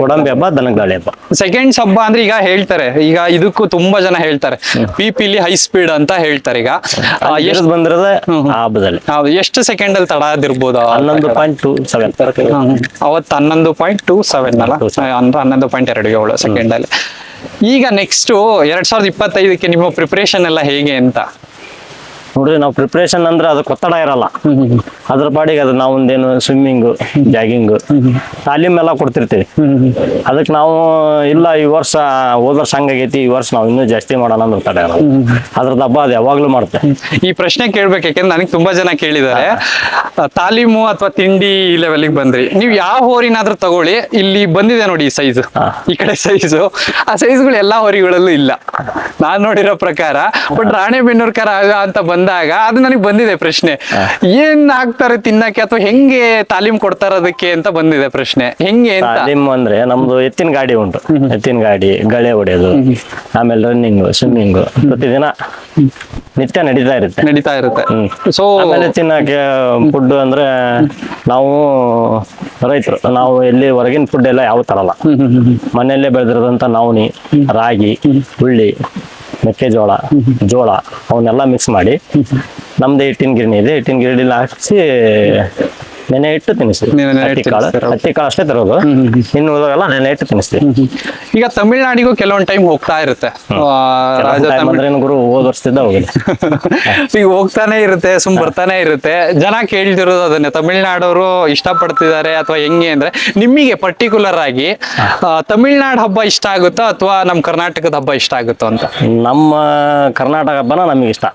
ಕೊಡಂಬಿ ಹಬ್ಬ ದನಗದಾಳಿ ಹಬ್ಬ. ಸೆಕೆಂಡ್ಸ್ ಹಬ್ಬ ಅಂದ್ರೆ ಈಗ ಹೇಳ್ತಾರೆ ಈಗ ಇದಕ್ಕೂ ತುಂಬಾ ಜನ ಹೇಳ್ತಾರೆ ಪಿಪಿಲಿ ಹೈ ಸ್ಪೀಡ್ ಅಂತ ಹೇಳ್ತಾರೆ ಈಗ. ಆ, ಎಷ್ಟ್- ಬಂದಿರೋದೇ ಆ ಹಬ್ಬದಲ್ಲಿ. ಎಷ್ಟು ಸೆಕೆಂಡ್ ಅಲ್ಲಿ ತಡ ಆದಿರ್ಬೋದು ಆ ಹನ್ನೊಂದು ಪಾಯಿಂಟ್ ಟೂ ಸೆವೆನ್. ಅವತ್ತು ಹನ್ನೊಂದು ಪಾಯಿಂಟ್ ಟೂ ಸೆವೆನ್ ಅಲ್ಲ? ಅಂದ್ರೆ ಹನ್ನೊಂದು ಪಾಯಿಂಟ್ ಎರಡು ಏಳು ಸೆಕೆಂಡ್ ಅಲ್ಲಿ. ಈಗ ನೆಕ್ಸ್ಟ್ ಎರಡ್ ಸಾವಿರದ ಇಪ್ಪತ್ತೈದಕ್ಕೆ ನಿಮ್ಮ ಪ್ರಿಪರೇಷನ್ ಎಲ್ಲ ಹೇಗೆ ಅಂತ? ನೋಡ್ರಿ ನಾವು ಪ್ರಿಪ್ರೇಷನ್ ಅಂದ್ರೆ ಅದಕ್ಕೆ ಒತ್ತಡ ಇರಲ್ಲ. ಅದ್ರ ಪಾಡಿಗೆ ಅದು ನಾವು ಒಂದೇನು ಸ್ವಿಮ್ಮಿಂಗು ಜಾಗಿಂಗ್ ತಾಲೀಮ್ ಎಲ್ಲ ಕೊಡ್ತಿರ್ತೀವಿ. ಅದಕ್ಕೆ ನಾವು ಇಲ್ಲ ಈ ವರ್ಷ ಹೋದ ವರ್ಷ ಹಂಗಾಗೈತಿ ಈ ವರ್ಷ ನಾವು ಇನ್ನೂ ಜಾಸ್ತಿ ಮಾಡೋಣ ಅಂತ ಒತ್ತಡ ಇರಲ್ಲ. ಅದ್ರದ್ದು ಹಬ್ಬ ಅದು ಯಾವಾಗ್ಲೂ ಮಾಡ್ತೇವೆ ಈ ಪ್ರಶ್ನೆ ಕೇಳ್ಬೇಕು ಯಾಕೆಂದ್ರೆ ನನಗೆ ತುಂಬಾ ಜನ ಕೇಳಿದ್ದಾರೆ. ತಾಲೀಮು ಅಥವಾ ತಿಂಡಿ ಲೆವೆಲ್ಗೆ ಬಂದ್ರಿ. ನೀವು ಯಾವ ಹೋರಿನಾದ್ರೂ ತಗೊಳ್ಳಿ ಇಲ್ಲಿ ಬಂದಿದೆ ನೋಡಿ ಈ ಸೈಜ್ ಈ ಕಡೆ ಸೈಜು ಆ ಸೈಜ್ಗಳು ಎಲ್ಲಾ ಹೋರಿಗಳಲ್ಲೂ ಇಲ್ಲ. ನಾನ್ ನೋಡಿರೋ ಪ್ರಕಾರ ಬಟ್ ಆಗ ಅಂತ ಬಂದಾಗ ಅದು ನನಗೆ ಬಂದಿದೆ ಪ್ರಶ್ನೆ. ಏನ್ ಹಾಕ್ತಾರೆ ತಿನ್ನಕ್ಕೆ ಅಥವಾ ಹೆಂಗೆ ತಾಲೀಮ್ ಕೊಡ್ತಾರ ಅದಕ್ಕೆ ಅಂತ ಬಂದಿದೆ ಪ್ರಶ್ನೆ. ಹೆಂಗೆ ಅಂತ? ತಾಲೀಮ್ ಅಂದ್ರೆ ನಮ್ದು ಎತ್ತಿನ ಗಾಡಿ ಉಂಟು. ಎತ್ತಿನ ಗಾಡಿ ಗಳೆ ಹೊಡೆಯೋದು ಆಮೇಲೆ ರನ್ನಿಂಗ್ ಸ್ವಿಮ್ಮಿಂಗ್ ಪ್ರತಿದಿನ ನಿತ್ಯ ನಡೀತಾ ಇರುತ್ತೆ. ನಡೀತಾ ಇರುತ್ತೆ. ಸೊ ಆಮೇಲೆ ತಿನ್ನಕ್ಕೆ ಫುಡ್ ಅಂದ್ರೆ ನಾವು ರೈತರು ನಾವು ಎಲ್ಲಿ ಹೊರಗಿನ ಫುಡ್ ಎಲ್ಲ ಯಾವ ತರಲ್ಲ. ಮನೆಯಲ್ಲೇ ಬೆಳೆದಿರೋದಂತ ನವಣಿ ರಾಗಿ ಹುಳ್ಳಿ ಮೆಕ್ಕೆಜೋಳ ಜೋಳ ಅವನ್ನೆಲ್ಲ ಮಿಕ್ಸ್ ಮಾಡಿ. ನಮ್ದು ಹಿಟ್ಟಿನ ಗಿರಣಿ ಇದೆ. ಹಿಟ್ಟಿನ ಗಿರಣಿಲಿ ಹಾಕಿಸಿ ನೆನೆ ಇಟ್ಟು ತಿನ್ನಿಸ್ತೀವಿ ನೆನೆ ಇಟ್ಟು ಹತ್ತಿ ಕಾಳು ತಿನ್ನಿಸ್ತೀರ. ಹತ್ತಿ ಕಾಳು ಅಷ್ಟೇ ತರೋದು. ಇನ್ನು ಉಳಿದವೆಲ್ಲ ನೆನೆ ಇಟ್ಟು ತಿನ್ನಿಸ್ತೀವಿ ಈಗ ತಮಿಳ್ನಾಡಿಗೂ ಕೆಲವೊಂದ್ ಟೈಮ್ ಹೋಗ್ತಾ ಇರುತ್ತೆ. ಆ, ರಾಜ ತಮಿಳ್ ಗುರು ಹೋದ ವರ್ಷದಿಂದ ಹೋಗಿದೆ. ಈಗ ಹೋಗ್ತಾನೆ ಇರುತ್ತೆ ಸುಮ್ ಬರ್ತಾನೆ ಇರುತ್ತೆ. ಜನ ಕೇಳ್ತಿರೋದು ಅದನ್ನೇ. ತಮಿಳ್ನಾಡವರು ಇಷ್ಟಪಡ್ತಿದ್ದಾರೆ ಅಥವಾ ಹೆಂಗೆ ಅಂದ್ರೆ ನಿಮಗೆ ಪರ್ಟಿಕ್ಯುಲರ್ ಆಗಿ ಆ, ತಮಿಳ್ನಾಡು ಹಬ್ಬ ಇಷ್ಟ ಆಗುತ್ತೋ ಅಥವಾ ನಮ್ ಕರ್ನಾಟಕದ ಹಬ್ಬ ಇಷ್ಟ ಆಗುತ್ತೋ ಅಂತ? ನಮ್ಮ ಕರ್ನಾಟಕ ಹಬ್ಬನ ನಮಗೆ ಇಷ್ಟ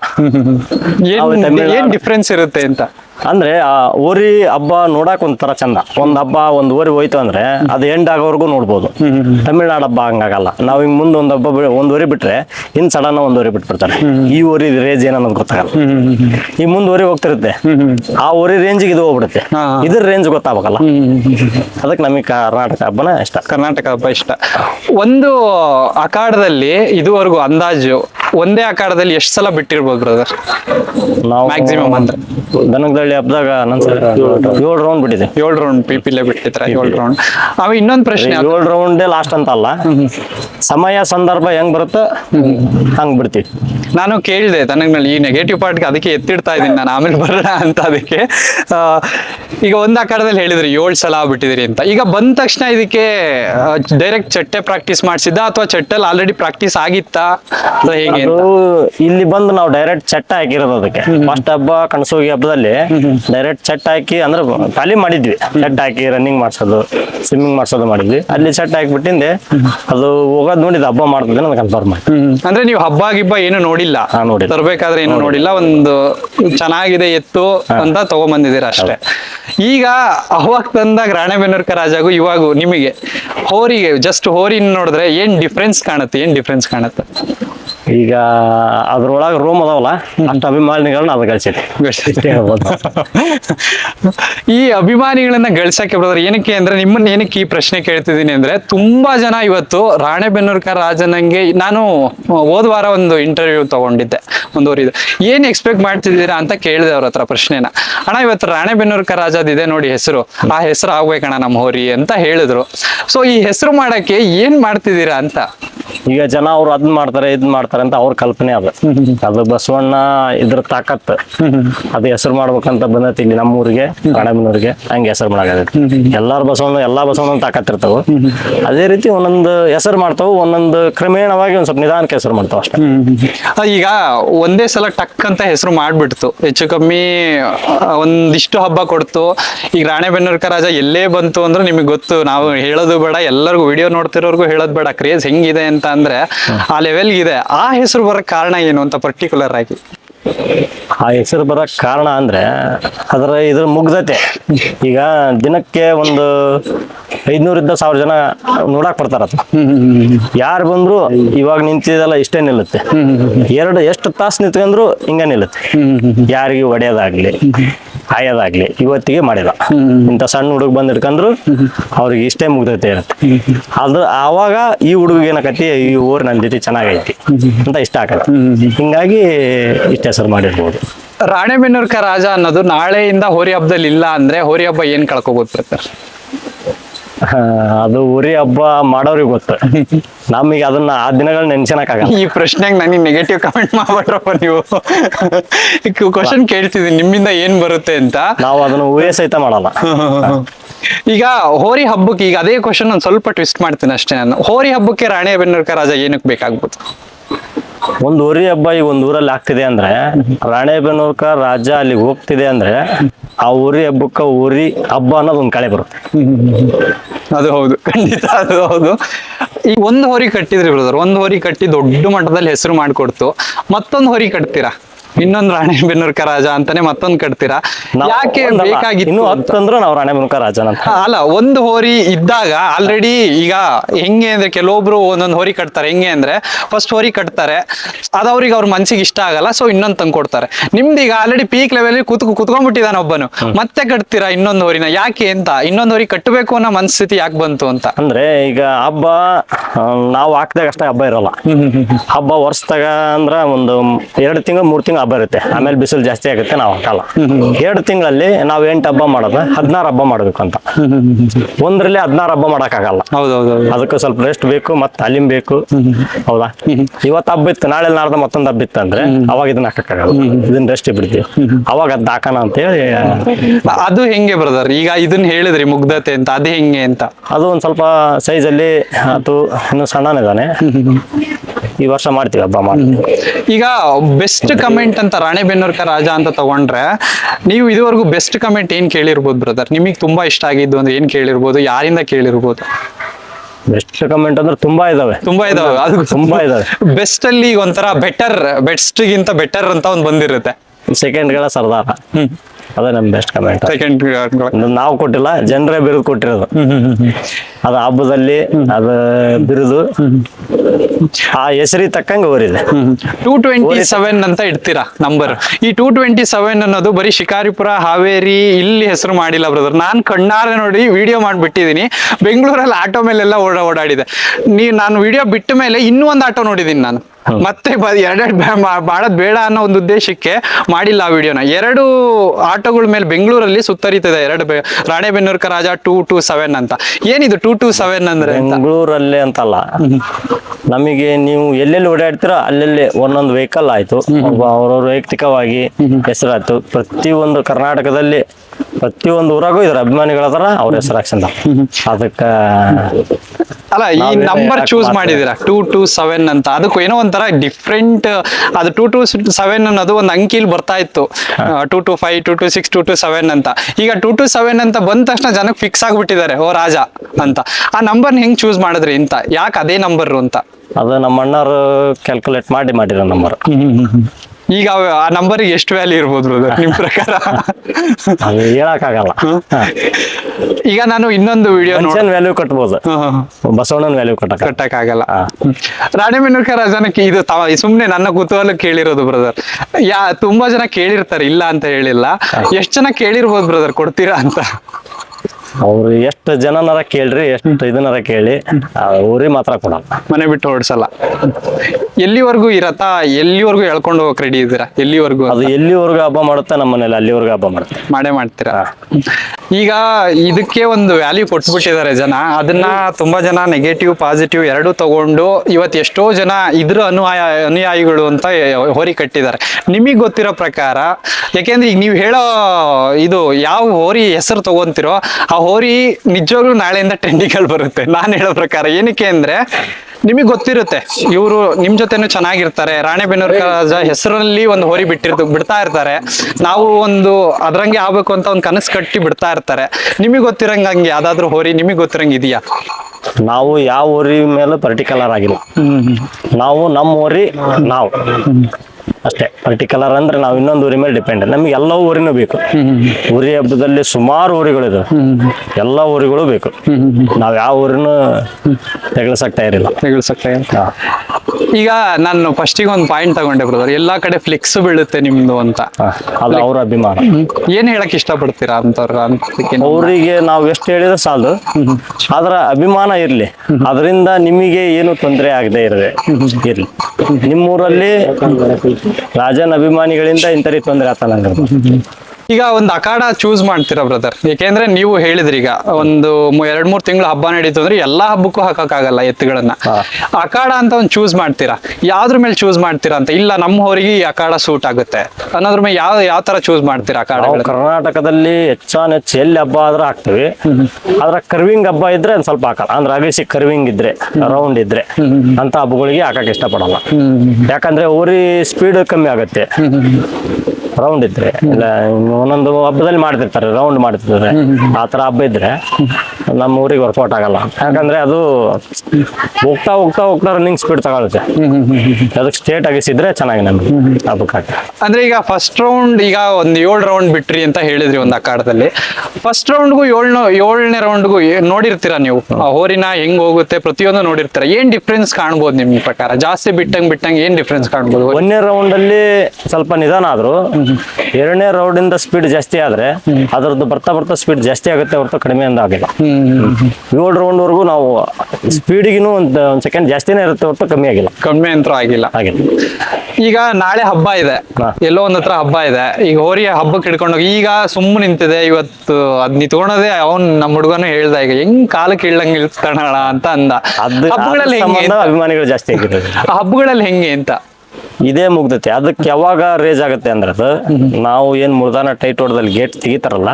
ಏನ್ ತಮಿಳ್ನಾಡು. ಏನ್ ಡಿಫ್ರೆನ್ಸ್ ಇರುತ್ತೆ ಅಂತ? ಅಂದ್ರೆ ಆ ಓರಿ ಹಬ್ಬ ನೋಡಕ್ ಒಂಥರ ಚಂದ. ಒಂದ್ ಹಬ್ಬ ಒಂದ್ ಓರಿ ಹೋಯ್ತು ಅಂದ್ರೆ ಅದು ಎಂಡ್ ಆಗೋವರೆಗೂ ನೋಡ್ಬೋದು. ತಮಿಳ್ನಾಡು ಹಬ್ಬ ಹಂಗಾಗಲ್ಲ. ನಾವ್ ಹಿಂಗ್ ಮುಂದೆ ಒಂದ್ ಹಬ್ಬ ಬಿ- ಒಂದ್ ಓರಿ ಬಿಟ್ರೆ ಇನ್ ಸಡನ್ ಒಂದ್ ಓರಿ ಬಿಟ್ಬಿಡ್ತಾರೆ. ಈ ಓರಿ ರೇಂಜ್ ಏನನ್ನೋದು ಗೊತ್ತಾಗಲ್ಲ. ಈ ಮುಂದ್ ಓರಿ ಹೋಗ್ತಿರುತ್ತೆ. ಆ ಓರಿ ರೇಂಜ್ಗೆ ಇದು ಹೋಗ್ಬಿಡುತ್ತೆ. ಹಾ. ಇದ್ರ ರೇಂಜ್ ಗೊತ್ತಾಗಲ್ಲ. ಅದಕ್ಕೆ ನಮಗೆ ಕರ್ನಾಟಕ ಹಬ್ಬನ ಇಷ್ಟ. ಕರ್ನಾಟಕ ಹಬ್ಬ ಇಷ್ಟ. ಒಂದು ಅಖಾಡದಲ್ಲಿ ಇದುವರೆಗೂ ಅಂದಾಜು ಒಂದೇ ಅಖಾಡದಲ್ಲಿ ಎಷ್ಟು ಸಲ ಬಿಟ್ಟಿರ್ಬೋದು ಬ್ರದರ್ ನಾವು Maximum ಅಂದ್ರೆ? ದನಗದಳ್ಳಿ ಹಬ್ಬದಾಗ ನನ್ ಏಳು ರೌಂಡ್ ಬಿಟ್ಟಿದೆ. ಏಳು ರೌಂಡ್ ಪಿ ಪಿಲೆ ಬಿಟ್ಟಿದ್ರ ಏಳು ರೌಂಡ್ ಅವ ಇನ್ನೊಂದು ಪ್ರಶ್ನೆ ಏಳು ರೌಂಡೇ ಲಾಸ್ಟ್ ಅಂತ ಅಲ್ಲ. ಸಮಯ ಸಂದರ್ಭ ಹೆಂಗ್ ಬರುತ್ತೆ? ಹಂಗ್ ಬಿಡ್ತೀವಿ. ನಾನು ಕೇಳಿದೆ ನನಗೆ ಈ ನೆಗೆಟಿವ್ ಪಾರ್ಟ್ಗೆ ಅದಕ್ಕೆ ಎತ್ತಿಡ್ತಾ ಇದ್ದೀನಿ ನಾನು ಆಮೇಲೆ ಬರೋಣ ಅಂತ ಅದಕ್ಕೆ. ಆ, ಈಗ ಒಂದ್ ಆಕಾರದಲ್ಲಿ ಹೇಳಿದ್ರಿ ಏಳು ಸಲ ಬಿಟ್ಟಿದ್ರಿ ಅಂತ. ಈಗ ಬಂದ ತಕ್ಷಣ ಇದಕ್ಕೆ ಡೈರೆಕ್ಟ್ ಚಟ್ಟೆ ಪ್ರಾಕ್ಟೀಸ್ ಮಾಡಿಸಿದ್ದ ಅಥವಾ ಚಟ್ಟಲ್ಲಿ ಆಲ್ರೆಡಿ ಪ್ರಾಕ್ಟೀಸ್ ಆಗಿತ್ತಾ? ಅಥವಾ ಹೇಗೆ ಅದು ಇಲ್ಲಿ ಬಂದು ನಾವು ಡೈರೆಕ್ಟ್ ಚಟ್ಟ ಹಾಕಿರೋದು ಅದಕ್ಕೆ. ಫಸ್ಟ್ ಹಬ್ಬ ಕಣಸೋಗಿ ಹಬ್ಬದಲ್ಲಿ ಡೈರೆಕ್ಟ್ ಚಟ್ಟ ಹಾಕಿ ಅಂದ್ರೆ ಖಾಲಿ ಮಾಡಿದ್ವಿ. ಚಟ್ಟ ಹಾಕಿ ರನ್ನಿಂಗ್ ಮಾಡ್ಸೋದು ಸ್ವಿಮ್ಮಿಂಗ್ ಮಾಡ್ಸೋದು ಮಾಡಿದ್ವಿ. ಅಲ್ಲಿ ಚಟ್ಟ ಹಾಕಿಬಿಟ್ಟಿಂದೆ ಅದು ಹೋಗೋದ್ ನೋಡಿದ ಹಬ್ಬ ಮಾಡ್ತದೆ ನನಗೆ ಕನ್ಫರ್ಮ್ ಆಯ್ತು ಹ್ಮ್. ಅಂದ್ರೆ ನೀವು ಹಬ್ಬ ಗಿಬ್ಬ ಏನು ನೋಡಿಲ್ಲ? ನೋಡಿ ತರಬೇಕಾದ್ರೆ ತರ್ಬೇಕಾದ್ರೆ ಏನು ನೋಡಿಲ್ಲ. ಒಂದು ಚೆನ್ನಾಗಿದೆ ಎತ್ತು ಅಂತ ತಗೊಂಬಂದಿದ್ದೀರಾ ಅಷ್ಟೇ. ಈಗ ಅವಾಗ ತಂದಾಗ ರಾಣೆಬೆನ್ನೂರ್ಕ ರಾಜಾಗು ಇವಾಗೂ ನಿಮಗೆ ಹೋರಿಗೆ ಜಸ್ಟ್ ಹೋರಿನ ನೋಡಿದ್ರೆ ಏನ್ ಡಿಫ್ರೆನ್ಸ್ ಕಾಣುತ್ತೆ, ಏನ್ ಡಿಫ್ರೆನ್ಸ್ ಕಾಣುತ್ತೆ? ಈಗ ಅದ್ರೊಳಗೆ ರೂಮ್ ಅದಾವಲ್ಲ ಅಷ್ಟು ಅಭಿಮಾನಿಗಳನ್ನ ಅದು ಗಳಿಸಿದೆ. ಈ ಅಭಿಮಾನಿಗಳನ್ನ ಗಳಿಸಕ್ಕೆ ಬ್ರದರ್ ಏನಕ್ಕೆ ಅಂದ್ರೆ ನಿಮ್ಮನ್ನ ಏನಕ್ಕೆ ಈ ಪ್ರಶ್ನೆ ಕೇಳ್ತಿದ್ದೀನಿ ಅಂದ್ರೆ ತುಂಬಾ ಜನ ಇವತ್ತು ರಾಣೆಬೆನ್ನೂರ್ಕ ರಾಜನಂಗೆ ನಾನು ಹೋದ ವಾರ ಒಂದು ಇಂಟರ್ವ್ಯೂ ತಗೊಂಡಿದ್ದೆ. ಮುಂದುವರಿದು ಏನ್ ಎಕ್ಸ್ಪೆಕ್ಟ್ ಮಾಡ್ತಿದ್ದೀರಾ ಅಂತ ಕೇಳಿದೆ ಅವ್ರ ಹತ್ರ ಪ್ರಶ್ನೆನ. ಅಣ್ಣ ಇವತ್ತು ರಾಣೆಬೆನ್ನೂರ್ಕ ರಾಜದಿದೆ ನೋಡಿ ಹೆಸರು. ಆ ಹೆಸರು ಆಗ್ಬೇಕಣ್ಣ ನಮ್ಮ ಹೋರಿ ಅಂತ ಹೇಳಿದ್ರು. ಸೊ ಈ ಹೆಸರು ಮಾಡಕ್ಕೆ ಏನ್ ಮಾಡ್ತಿದ್ದೀರಾ ಅಂತ? ಈಗ ಜನ ಅವ್ರು ಅದ್ ಮಾಡ್ತಾರೆ ಇದ್ ಮಾಡ್ತಾರೆ. ಅಂತ ಅವ್ರ ಕಲ್ಪನೆ ಅದು. ಅದು ಬಸವಣ್ಣ ಇದ್ರ ತಾಕತ್. ಅದು ಹೆಸರು ಮಾಡ್ಬೇಕಂತ ಬಂದೈತಿ ಇಲ್ಲಿ ನಮ್ಮ ಊರಿಗೆ ರಾಣೆಬೆನ್ನೂರಿಗೆ ಹಂಗೆ ಹೆಸರು ಮಾಡಾಕತ್ತೈತಿ. ಎಲ್ಲಾರು ಬಸವಣ್ಣ, ಎಲ್ಲಾ ಬಸವಣ್ಣ ತಾಕತ್ ಇರ್ತಾವ. ಅದೇ ರೀತಿ ಒಂದೊಂದು ಹೆಸರು ಮಾಡ್ತಾವ, ಒಂದೊಂದು ಕ್ರಮೇಣವಾಗಿ ಒಂದ್ ಸ್ವಲ್ಪ ನಿಧಾನಕ್ಕೆ ಹೆಸರು ಮಾಡ್ತಾವ ಅಷ್ಟೇ. ಈಗ ಒಂದೇ ಸಲ ಟಕ್ ಅಂತ ಹೆಸರು ಮಾಡ್ಬಿಡ್ತು. ಹೆಚ್ಚು ಕಮ್ಮಿ ಒಂದಿಷ್ಟು ಹಬ್ಬ ಕೊಡ್ತು. ಈಗ ರಾಣೆಬೆನ್ನೂರ್ಕ ರಾಜ ಎಲ್ಲೇ ಬಂತು ಅಂದ್ರೆ ನಿಮಗೆ ಗೊತ್ತು, ನಾವು ಹೇಳೋದು ಬೇಡ, ಎಲ್ಲರಿಗೂ ವಿಡಿಯೋ ನೋಡ್ತಿರೋರ್ಗು ಹೇಳೋದು ಬೇಡ. ಕ್ರೇಜ್ ಹೆಂಗಿದೆ ಅಂತ ಅಂದ್ರೆ, ಆ ಲೆವೆಲ್ಗೆ ಇದೆ ಆ ಹೆಸರು ಬರಕ್ ಕಾರಣ ಏನು ಅಂತ ಪರ್ಟಿಕ್ಯುಲರ್ ಆಗಿ? ಆ ಹೆಸರು ಬರಕ್ ಕಾರಣ ಅಂದ್ರೆ ಅದರ ಇದ್ರ ಮುಗ್ಧತೆ ಈಗ ದಿನಕ್ಕೆ ಒಂದು ಐದ್ನೂರಿಂದ ಸಾವಿರ ಜನ ನೋಡಕ್ ಬರ್ತಾರ ಯಾರು ಬಂದ್ರು ಇವಾಗ ನಿಂತಿದೆಲ್ಲ ಇಷ್ಟೇ ನಿಲ್ಲುತ್ತೆ. ಎರಡು ಎಷ್ಟು ತಾಸು ನಿಂತ್ಕೊಂಡ್ರು ಹಿಂಗ ನಿಲ್ಲುತ್ತೆ. ಯಾರಿಗೂ ಹೊಡೆಯೋದಾಗ್ಲಿ ಕಾಯೋದಾಗ್ಲಿ ಇವತ್ತಿಗೆ ಮಾಡಿಲ್ಲ. ಇಂಥ ಸಣ್ಣ ಹುಡುಗ ಬಂದ್ ಇಟ್ಕಂದ್ರು ಅವ್ರಿಗೆ ಇಷ್ಟೇ ಮುಗ್ದೈತೆ ಇರುತ್ತೆ ಅದ್ರ ಆವಾಗ ಈ ಹುಡುಗ ಏನಕತಿ ಈ ಊರ್ ನನ್ನ ಜೊತೆ ಚೆನ್ನಾಗೈತಿ ಅಂತ ಇಷ್ಟ ಆಗತ್ತೆ. ಹಿಂಗಾಗಿ ಇಷ್ಟ ಹೆಸರು ಮಾಡಿರ್ಬೋದು. ರಾಣೆಬೆನ್ನೂರ್ಕ ರಾಜ ಅನ್ನೋದು ನಾಳೆಯಿಂದ ಹೋರಿ ಹಬ್ಬದಲ್ಲಿ ಇಲ್ಲ ಅಂದ್ರೆ ಹೋರಿ ಹಬ್ಬ ಏನ್ ಕಳ್ಕೊಬೋದು ಸರ್? ಅದು ಉರಿ ಹಬ್ಬ ಮಾಡೋರಿಗೆ ಗೊತ್ತು. ನಮಗೆ ಅದನ್ನ ಆ ದಿನಗಳು ನೆನ್ಸಿನಕ್ಕಾಗಲ್ಲ ಈ ಪ್ರಶ್ನೆಗೆ ನನಗೆ ನೆಗೆಟಿವ್ ಕಮೆಂಟ್ ಮಾಡ್ಬಿಟ್ರಪ್ಪ ನೀವು. ಕ್ವಶನ್ ಕೇಳ್ತಿದ್ದೀನಿ ನಿಮ್ಮಿಂದ ಏನ್ ಬರುತ್ತೆ ಅಂತ. ನಾವು ಅದನ್ನ ಊಹೆ ಸಹಿತ ಮಾಡಲ್ಲ. ಈಗ ಹೋರಿ ಹಬ್ಬಕ್ಕೆ ಈಗ ಅದೇ ಕ್ವಶನ್ ಒಂದು ಸ್ವಲ್ಪ ಟ್ವಿಸ್ಟ್ ಮಾಡ್ತೀನಿ ಅಷ್ಟೇ ನಾನು. ಹೋರಿ ಹಬ್ಬಕ್ಕೆ ರಾಣೆಬೆನ್ನೂರ್ಕ ರಾಜ ಏನಕ್ಕೆ ಬೇಕಾಗ್ಬೋದು? ಒಂದು ಊರಿ ಹಬ್ಬ ಈಗ ಒಂದು ಊರಲ್ಲಿ ಆಗ್ತಿದೆ ಅಂದ್ರೆ ರಾಣೆಬೆನ್ನೂರ್ಕ ರಾಜ ಅಲ್ಲಿಗೆ ಹೋಗ್ತಿದೆ ಅಂದ್ರೆ ಆ ಊರಿ ಹಬ್ಬಕ್ಕ ಊರಿ ಹಬ್ಬ ಅನ್ನೋದು ಒಂದು ಕಳೆ ಬರುತ್ತೆ. ಅದು ಹೌದು. ಖಂಡಿತ ಅದು ಹೌದು. ಈ ಒಂದು ಹೊರಿ ಕಟ್ಟಿದ್ರಿ ಬ್ರದರ್. ಒಂದು ಹೊರಿ ಕಟ್ಟಿ ದೊಡ್ಡ ಮಟ್ಟದಲ್ಲಿ ಹೆಸರು ಮಾಡ್ಕೊಡ್ತು. ಮತ್ತೊಂದು ಹೊರಿ ಕಟ್ತೀರಾ? ಇನ್ನೊಂದು ರಾಣೆಬೆನ್ನೂರ್ಕ ರಾಜ ಅಂತಾನೆ ಮತ್ತೊಂದು ಕಟ್ತೀರಾ? ಯಾಕೆ ಬೇಕಾಗಿತ್ತು ಇನ್ನು ಅಂತ? ಹತ್ತು ಅಂದ್ರೆ ನಾವು ರಾಣೆಬೆನ್ನೂರ್ಕ ರಾಜನ ಅಲ್ಲ ಒಂದು ಹೋರಿ ಇದ್ದಾಗ ಆಲ್ರೆಡಿ ಈಗ ಹೆಂಗೆ ಅಂದ್ರೆ ಕೆಲವೊಬ್ರು ಒಂದೊಂದು ಹೋರಿ ಕಟ್ತಾರೆ. ಹೆಂಗೆ ಅಂದ್ರೆ ಫಸ್ಟ್ ಹೋರಿ ಕಟ್ತಾರೆ. ಅದು ಅವ್ರಿಗೆ ಅವ್ರ ಮನ್ಸಿಗೆ ಇಷ್ಟ ಆಗಲ್ಲ ಸೊ ಇನ್ನೊಂದು ತಂದು ಕೊಡ್ತಾರೆ. ನಿಮ್ದು ಈಗ ಆಲ್ರೆಡಿ ಪೀಕ್ ಲೆವೆಲ್ ಕೂತ್ ಕುತ್ಕೊಂಡ್ಬಿಟ್ಟಿದಾನೆ ಒಬ್ಬನು. ಮತ್ತೆ ಕಟ್ತೀರಾ ಇನ್ನೊಂದು ಹೋರಿನ? ಯಾಕೆ ಅಂತ? ಇನ್ನೊಂದು ಹೋರಿ ಕಟ್ಟಬೇಕು ಅನ್ನೋ ಮನಸ್ಥಿತಿ ಯಾಕೆ ಬಂತು ಅಂತ? ಅಂದ್ರೆ ಈಗ ಹಬ್ಬ ನಾವು ಹಾಕ್ದಾಗ ಅಷ್ಟೇ ಹಬ್ಬ ಇರಲ್ಲ. ಹಬ್ಬ ವರ್ಷದಾಗ ಅಂದ್ರ ಒಂದು ಎರಡು ತಿಂಗಳು ಮೂರ್ ತಿಂಗಳು ಹಬ್ಬ ಇರುತ್ತೆ ಆಮೇಲೆ ಬಿಸಿಲು ಜಾಸ್ತಿ ಆಗುತ್ತೆ ನಾವು ಹಾಕಲ್ಲ. ಎರಡು ತಿಂಗಳಲ್ಲಿ ನಾವು ಎಂಟು ಹಬ್ಬ ಮಾಡೋದು ಹದಿನಾರು ಹಬ್ಬ ಮಾಡ್ಬೇಕು ಅಂತ. ಒಂದ್ರಲ್ಲಿ ಹದಿನಾರು ಹಬ್ಬ ಮಾಡಕ್ಕಾಗಲ್ಲ. ಅದಕ್ಕೆ ಸ್ವಲ್ಪ ರೆಸ್ಟ್ ಬೇಕು ಮತ್ತೆ ತಾಲೀಮ್ ಬೇಕು. ಹೌದಾ? ಇವತ್ತು ಹಬ್ಬ ಇತ್ತು ನಾಳೆ ನಾಡ್ದ ಮತ್ತೊಂದು ಹಬ್ಬ ಇತ್ತು ಅಂದ್ರೆ ಅವಾಗ ಇದನ್ನ ಹಾಕಕ್ಕಾಗಲ್ಲ. ಇದನ್ನ ರೆಸ್ಟ್ ಬಿಡ್ತೀವಿ. ಅವಾಗ ಅದ್ ಹಾಕೋಣ ಅಂತ ಹೇಳಿ ಅದು ಹೆಂಗೆ ಬ್ರದರ್? ಈಗ ಇದನ್ನ ಹೇಳಿದ್ರಿ ಮುಗ್ಧತೆ ಅಂತ ಅದು ಹೆಂಗೆ ಅಂತ? ಅದು ಒಂದ್ ಸ್ವಲ್ಪ ಸೈಜ್ ಅಲ್ಲಿ ಅದು ಇನ್ನು ಸಣ್ಣನಿದಾನೆ. ಈ ವರ್ಷ ಮಾಡ್ತೀವಿ ಹಬ್ಬ ಮಾಡ್ತೀವಿ ಈಗ ಬೆಸ್ಟ್ ಕಮೆಂಟ್ ಅಂತ ರಾಣೆಬೆನ್ನೂರ್ಕ ರಾಜ ಅಂತ ತಗೊಂಡ್ರೆ ನೀವು ಇದುವರೆಗೂ ಬೆಸ್ಟ್ ಕಮೆಂಟ್ ಏನ್ ಕೇಳಿರ್ಬೋದು ಬ್ರದರ್ ನಿಮಗೆ ತುಂಬಾ ಇಷ್ಟ ಆಗಿದ್ದು ಅಂದ್ರೆ ಏನ್ ಕೇಳಿರ್ಬೋದು? ಯಾರಿಂದ ಕೇಳಿರ್ಬೋದು? ಬೆಸ್ಟ್ ಕಮೆಂಟ್ ಅಂದ್ರೆ ತುಂಬಾ ಇದಾವೆ. ತುಂಬಾ ಇದಾವೆ. ಅದು ತುಂಬಾ ಇದಾವೆ. ಬೆಸ್ಟ್ ಅಲ್ಲಿ ಒಂಥರ ಬೆಟರ್ ಬೆಸ್ಟ್ ಗಿಂತ ಬೆಟರ್ ಅಂತ ಒಂದು ಬಂದಿರುತ್ತೆ. ಸೆಕೆಂಡ್ಗಳ ಸರ್ದಾರ. ಅದೇ ನಮ್ ಬೆಸ್ಟ್ ಕಮೆಂಟ್ ಸೆಕೆಂಡ್ ನಾವು ಕೊಟ್ಟಿಲ್ಲ ಜನರೇ ಬಿರುದು ಕೊಟ್ಟಿರೋದು. ಅದು ಹಬ್ಬದಲ್ಲಿ ಅದು ಬಿರುದು. ಆ ಹೆಸರಿ ತಕ್ಕಂಗೆ ಓರಿದೆ ಟೂ ಟ್ವೆಂಟಿ ಸೆವೆನ್ ಅಂತ ಇಡ್ತೀರಾ ನಂಬರ್ ಈ ಟೂ ಟ್ವೆಂಟಿ ಸೆವೆನ್ ಅನ್ನೋದು ಬರೀ ಶಿಕಾರಿಪುರ ಹಾವೇರಿ ಇಲ್ಲಿ ಹೆಸರು ಮಾಡಿಲ್ಲ ಬ್ರದರ್ ನಾನು ಕಣ್ಣಾರೆ ನೋಡಿ ವಿಡಿಯೋ ಮಾಡಿಬಿಟ್ಟಿದ್ದೀನಿ ಬೆಂಗಳೂರಲ್ಲಿ ಆಟೋ ಮೇಲೆಲ್ಲ ಓಡ ಓಡಾಡಿದೆ. ನೀವು ನಾನು ವಿಡಿಯೋ ಬಿಟ್ಟ ಮೇಲೆ ಇನ್ನೂ ಒಂದು ಆಟೋ ನೋಡಿದ್ದೀನಿ ನಾನು. ಮತ್ತೆ ಎರಡೆರಡು ಮಾಡೋದ್ ಬೇಡ ಅನ್ನೋ ಒಂದು ಉದ್ದೇಶಕ್ಕೆ ಮಾಡಿಲ್ಲ ಆ ವಿಡಿಯೋನ. ಎರಡು ಆಟೋಗಳ ಮೇಲೆ ಬೆಂಗಳೂರಲ್ಲಿ ಸುತ್ತರಿತದೆ ಎರಡು ರಾಣೆಬೆನ್ನೂರ್ಕ ರಾಜ ಟೂ ಟೂ ಸೆವೆನ್ ಅಂತ. ಏನಿದು ಟೂ ಟೂ ಸೆವೆನ್ ಅಂದ್ರೆ ಬೆಂಗಳೂರಲ್ಲೇ ಅಂತಲ್ಲ. ನಮಗೆ ನೀವು ಎಲ್ಲೆಲ್ಲಿ ಓಡಾಡ್ತೀರಾ ಅಲ್ಲೆಲ್ಲಿ ಒಂದೊಂದು ವೆಹಿಕಲ್ ಆಯ್ತು. ಒಬ್ಬ ಅವ್ರವ್ರ ವೈಯಕ್ತಿಕವಾಗಿ ಹೆಸರಾಯ್ತು. ಪ್ರತಿಯೊಂದು ಕರ್ನಾಟಕದಲ್ಲಿ ಪ್ರತಿಯೊಂದು ಊರಾಗೂ ಇದ್ರ ಅಭಿಮಾನಿಗಳದಾರ ಅವ್ರ ಹೆಸರು ಹಾಕ್ಸಂದ ಅದಕ್ಕ ಅಲ್ಲ ಈ ನಂಬರ್ ಚೂಸ್ ಮಾಡಿದೀರ ಮಾಡಿದಿರಾ ಟೂ ಟೂ ಸೆವೆನ್ ಅಂತ. ಅದಕ್ಕೂ ಏನೋ ಒಂಥರ ಡಿಫ್ರೆಂಟ್ ಅದು ಟೂ ಟೂ ಸೆವೆನ್ ಅನ್ನೋದು ಒಂದು ಅಂಕಿಲ್ ಬರ್ತಾ ಇತ್ತು. Two two five two two six two two seven ಅಂತ. ಈಗ ಟೂ ಟೂ ಸೆವೆನ್ ಅಂತ ಬಂದ ತಕ್ಷಣ ಜನಕ್ಕೆ ಫಿಕ್ಸ್ ಆಗಿಬಿಟ್ಟಿದ್ದಾರೆ ಓ ರಾಜ ಅಂತ. ಆ ನಂಬರ್ ಹೆಂಗ್ ಚೂಸ್ ಮಾಡಿದ್ರಿ ಅಂತ ಯಾಕೆ ಅದೇ ನಂಬರ್ ಅಂತ? ಅದು ನಮ್ಮ ಅಣ್ಣರು ಕ್ಯಾಲ್ಕುಲೇಟ್ ಮಾಡಿ ಮಾಡಿರೋ ನಂಬರ್ ಈಗ ಆ ನಂಬರ್ ಎಷ್ಟು ವ್ಯಾಲ್ಯೂ ಇರ್ಬೋದು brother ನಿಮ್ ಪ್ರಕಾರ? ಅದು ಹೇಳಕ್ಕಾಗಲ್ಲ. ಈಗ ನಾನು ಇನ್ನೊಂದು ವಿಡಿಯೋ ಮನುಷ್ಯನ್ ವ್ಯಾಲ್ಯೂ ಕಟ್ಬೋದು. ಬಸವಣ್ಣನ ವ್ಯಾಲ್ಯೂ ಕಟ್ಟಕ ಕಟ್ಟಕ್ಕಾಗಲ್ಲ. ರಾಣೆಬೆನ್ನೂರ್ಕ ರಾಜನಕ್ಕೆ ಇದು ತಾವ ಸುಮ್ನೆ ನನ್ನ ಕುತೂಹಲ ಕೇಳಿರೋದು ಬ್ರದರ್ ಯಾ ತುಂಬಾ ಜನ ಕೇಳಿರ್ತಾರೆ ಇಲ್ಲ ಅಂತ ಹೇಳಿಲ್ಲ. ಎಷ್ಟ್ ಜನ ಕೇಳಿರ್ಬೋದು ಬ್ರದರ್ ಕೊಡ್ತೀರಾ ಅಂತ? ಅವ್ರು ಎಷ್ಟು ಜನನರ ಕೇಳ್ರಿ ಎಷ್ಟು ಇದನ್ನಾರ ಕೇಳಿ ಅವ್ರಿಗೆ ಮಾತ್ರ ಕೊಡಲ್ಲ ಮನೆ ಬಿಟ್ಟು ಓಡಿಸಲ್ಲ. ಎಲ್ಲಿವರೆಗೂ ಈ ರಥ ಎಲ್ಲಿವರೆಗೂ ಎಳ್ಕೊಂಡು ಹೋಗಕ್ ರೆಡಿ ಇದ್ದೀರಾ? ಎಲ್ಲಿವರೆಗೂ ಅದು ಎಲ್ಲಿವರೆಗೂ ಹಬ್ಬ ಮಾಡುತ್ತೆ ನಮ್ಮ ಮನೇಲಿ ಅಲ್ಲಿವರೆಗೂ ಹಬ್ಬ ಮಾಡುತ್ತೆ. ಮಾಡೇ ಮಾಡ್ತೀರಾ? ಈಗ ಇದಕ್ಕೆ ಒಂದು ವ್ಯಾಲ್ಯೂ ಕೊಟ್ಬಿಟ್ಟಿದ್ದಾರೆ ಜನ. ಅದನ್ನ ತುಂಬಾ ಜನ ನೆಗೆಟಿವ್ ಪಾಸಿಟಿವ್ ಎರಡು ತಗೊಂಡು ಇವತ್ತು ಎಷ್ಟೋ ಜನ ಇದ್ರ ಅನುಯಾಯ ಅನುಯಾಯಿಗಳು ಅಂತ ಹೋರಿ ಕಟ್ಟಿದ್ದಾರೆ. ನಿಮಗೆ ಗೊತ್ತಿರೋ ಪ್ರಕಾರ ಯಾಕೆಂದ್ರೆ ಈಗ ನೀವು ಹೇಳೋ ಇದು ಯಾವ ಹೋರಿ ಹೆಸರು ತಗೊಂತಿರೋ ಹೋರಿ ನಿಜವಾಗ್ಲೂ ನಾಳೆಯಿಂದ ಟ್ರೆಂಡಿಗಳು ಬರುತ್ತೆ. ನಾನು ಹೇಳೋ ಪ್ರಕಾರ ಏನಕ್ಕೆ ಅಂದ್ರೆ ನಿಮಗೆ ಗೊತ್ತಿರುತ್ತೆ ಇವರು ನಿಮ್ ಜೊತೆನೂ ಚೆನ್ನಾಗಿರ್ತಾರೆ. ರಾಣೆಬೆನ್ನೂರು ರಾಜ ಹೆಸರಲ್ಲಿ ಒಂದು ಹೋರಿ ಬಿಟ್ಟಿರ್ತು ಬಿಡ್ತಾ ಇರ್ತಾರೆ. ನಾವು ಒಂದು ಅದ್ರಂಗೆ ಆಗ್ಬೇಕು ಅಂತ ಒಂದು ಕನಸು ಕಟ್ಟಿ ಬಿಡ್ತಾ ಇರ್ತಾರೆ. ನಿಮಗೆ ಗೊತ್ತಿರಂಗ ಹಂಗೆ? ಯಾವ್ದಾದ್ರು ಹೋರಿ ನಿಮಗೆ ಗೊತ್ತಿರಂಗ ಇದೆಯಾ? ನಾವು ಯಾವ ಹೋರಿ ಮೇಲೆ ಪರ್ಟಿಕ್ಯುಲರ್ ಆಗಿಲ್ಲ. ನಾವು ನಮ್ಮ ಹೋರಿ ನಾವು. ಅಷ್ಟೇ. ಪರ್ಟಿಕ್ಯುಲರ್ ಅಂದ್ರೆ ನಾವು ಇನ್ನೊಂದು ಊರಿ ಮೇಲೆ ಡಿಪೆಂಡ್ ನಮ್ಗೆ ಎಲ್ಲ ಊರಿನೂ ಬೇಕು. ಊರಿ ಹಬ್ಬದಲ್ಲಿ ಸುಮಾರು ಊರಿಗಳಿದೆ ಎಲ್ಲ ಊರಿಗಳು ಬೇಕು. ನಾವು ಯಾವ ಊರಿನೂ ತೆಗಳಸಕ್ ತಯಾರಿಲ್ಲ. ತೆಗಿಳ್ಸಕ್ಕೆ ಹಾ. ಈಗ ನಾನು ಫಸ್ಟಿಗೆ ಒಂದು ಪಾಯಿಂಟ್ ತಗೊಂಡೆ ಬ್ರದರ್ ಎಲ್ಲಾ ಕಡೆ ಫ್ಲೆಕ್ಸ್ ಬೀಳುತ್ತೆ ನಿಮ್ದು ಅಂತ. ಅದು ಅವ್ರ ಅಭಿಮಾನ. ಏನ್ ಹೇಳಕ್ ಇಷ್ಟಪಡ್ತೀರಾ ಅಂತವ್ರ ಅವರಿಗೆ ನಾವು ಎಷ್ಟು ಹೇಳಿದ್ರೆ ಸಾಲದು ಅದರ ಅಭಿಮಾನ ಇರ್ಲಿ. ಅದರಿಂದ ನಿಮಗೆ ಏನು ತೊಂದರೆ ಆಗದೆ ಇರಲಿ ಇರ್ಲಿ. ನಿಮ್ಮೂರಲ್ಲಿ ರಾಜನ ಅಭಿಮಾನಿಗಳಿಂದ ಇಂಥರಿಗೆ ತೊಂದರೆ ಆತಲ್ಲ ಈಗ ಒಂದು ಅಖಾಡ ಚೂಸ್ ಮಾಡ್ತೀರಾ ಬ್ರದರ್ ಏಕೆಂದ್ರೆ ನೀವು ಹೇಳಿದ್ರಿ ಈಗ ಒಂದು ಎರಡ್ ಮೂರ್ ತಿಂಗಳು ಹಬ್ಬ ನಡೀತು ಅಂದ್ರೆ ಎಲ್ಲಾ ಹಬ್ಬಕ್ಕೂ ಹಾಕಕ್ಕಾಗಲ್ಲ ಎತ್ತುಗಳನ್ನ. ಅಖಾಡ ಅಂತ ಒಂದು ಚೂಸ್ ಮಾಡ್ತೀರಾ? ಯಾವ್ದ್ರ ಮೇಲೆ ಚೂಸ್ ಮಾಡ್ತೀರಾ ಅಂತ? ಇಲ್ಲ ನಮ್ಮ ಹೋರಿಗೆ ಈ ಅಖಾಡ ಸೂಟ್ ಆಗುತ್ತೆ. ಅನ್ನೋದ್ರ ಮೇಲೆ ಯಾವ ಯಾವ ತರ ಚೂಸ್ ಮಾಡ್ತೀರಾ ಅಖಾಡ ಕರ್ನಾಟಕದಲ್ಲಿ ಹೆಚ್ಚಾನ್ ಹೆಚ್ಚು ಎಲ್ಲಿ ಹಬ್ಬ ಆದ್ರೆ ಹಾಕ್ತೀವಿ. ಅದ್ರ ಕರ್ವಿಂಗ್ ಹಬ್ಬ ಇದ್ರೆ ಒಂದ್ ಸ್ವಲ್ಪ ಹಾಕಲ್ಲ. ಅಂದ್ರೆ ಅಗಸಿ ಕರ್ವಿಂಗ್ ಇದ್ರೆ ರೌಂಡ್ ಇದ್ರೆ ಅಂತ ಹಬ್ಬಗಳಿಗೆ ಹಾಕಕ್ ಇಷ್ಟಪಡಲ್ಲ. ಯಾಕಂದ್ರೆ ಊರಿ ಸ್ಪೀಡ್ ಕಮ್ಮಿ ಆಗುತ್ತೆ. ರೌಂಡ್ ಇದ್ರೆ ಇಲ್ಲ ಒಂದೊಂದು ಹಬ್ಬದಲ್ಲಿ ಮಾಡ್ತಿರ್ತಾರೆ ರೌಂಡ್ ಮಾಡ್ತಿರ್ತಾರೆ. ಆ ತರ ಹಬ್ಬ ಇದ್ರೆ ನಮ್ಮ ಊರಿಗೆ ವರ್ಕೌಟ್ ಆಗಲ್ಲ. ಯಾಕಂದ್ರೆ ಅದು ಹೋಗ್ತಾ ಹೋಗ್ತಾ ಹೋಗ್ತಾ ರನ್ನಿಂಗ್ ಸ್ಪೀಡ್ ತಗೊಳುತ್ತೆ. ಅದಕ್ಕೆ ಸ್ಟೇಟ್ ಆಗಿಸಿದ್ರೆ ಚೆನ್ನಾಗಿ ನಮ್ಗೆ ಹಬ್ಬಕ್ಕೆ ಅಂದ್ರೆ ಈಗ ಫಸ್ಟ್ ರೌಂಡ್ ಈಗ ಒಂದ್ ಏಳು ರೌಂಡ್ ಬಿಟ್ರಿ ಅಂತ ಹೇಳಿದ್ರಿ ಒಂದು ಅಖಾಡದಲ್ಲಿ. ಫಸ್ಟ್ ರೌಂಡ್ಗೂ ಏಳ್ನ ಏಳನೇ ರೌಂಡ್ಗೂ ನೋಡಿರ್ತೀರಾ ನೀವು? ಹೋರಿನ ಹೆಂಗ್ ಹೋಗುತ್ತೆ ಪ್ರತಿಯೊಂದು ನೋಡಿರ್ತೀರಾ. ಏನ್ ಡಿಫ್ರೆನ್ಸ್ ಕಾಣ್ಬೋದು ನಿಮ್ ಪ್ರಕಾರ? ಜಾಸ್ತಿ ಬಿಟ್ಟಂಗ್ ಬಿಟ್ಟಂಗ್ ಏನ್ ಡಿಫ್ರೆನ್ಸ್ ಕಾಣ್ಬೋದು? ಒಂದನೇ ರೌಂಡ್ ಅಲ್ಲಿ ಸ್ವಲ್ಪ ನಿಧಾನ ಆದ್ರು ಎರಡನೇ ರೌಂಡ್ ಇಂದ ಸ್ಪೀಡ್ ಜಾಸ್ತಿ ಆದ್ರೆ ಅದರದ್ದು ಬರ್ತಾ ಬರ್ತಾ ಸ್ಪೀಡ್ ಜಾಸ್ತಿ ಆಗುತ್ತೆ ಹೊರತು ಕಡಿಮೆ ಅಂತ ಆಗಿಲ್ಲ ಏಳು ರೌಂಡ್ ವರೆಗೂ ನಾವು ಸ್ಪೀಡಿಗಿನೂ ಒಂದ್ ಒಂದ್ ಸೆಕೆಂಡ್ ಜಾಸ್ತಿನೇ ಇರುತ್ತೆ ಹೊರತು ಕಮ್ಮಿ ಆಗಿಲ್ಲ. ಕಮ್ಮಿ ಅಂತೂ ಆಗಿಲ್ಲ. ಆಗಿಲ್ಲ. ಈಗ ನಾಳೆ ಹಬ್ಬ ಇದೆ. ಎಲ್ಲೋ ಒಂದ್ ಹತ್ರ ಹಬ್ಬ ಇದೆ. ಈಗ ಹೋರಿ ಹಬ್ಬಕ್ಕೆ ಹಿಡ್ಕೊಂಡೋಗಿ ಈಗ ಸುಮ್ಮನೆ ನಿಂತಿದೆ. ಇವತ್ತು ಅದ್ ತಗೊಳದೆ ಅವ್ನ್ ನಮ್ಮ ಹುಡುಗನು ಹೇಳ್ದ ಈಗ ಹೆಂಗ್ ಕಾಲಕ್ಕೆ ಕೇಳಂಗ್ ನಿಲ್ಸ್ತಾಣ ಅಂತ ಅಂದ. ಅದು ಹಬ್ಬಗಳಲ್ಲಿ ಹೆಂಗೆ ಅಭಿಮಾನಿಗಳು ಜಾಸ್ತಿ ಹಬ್ಬಗಳಲ್ಲಿ ಹೆಂಗೆ ಅಂತ? ಇದೇ ಮುಗ್ದತಿ. ಅದಕ್ಕೆ ಯಾವಾಗ ರೇಜ್ ಆಗುತ್ತೆ ಅಂದ್ರೆ ಅದು ನಾವು ಏನ್ ಮುಳ್ದಾನ ಟೈಟ್ ಹೊಡೆದಲ್ಲಿ ಗೇಟ್ ತೆಗಿತಾರಲ್ಲ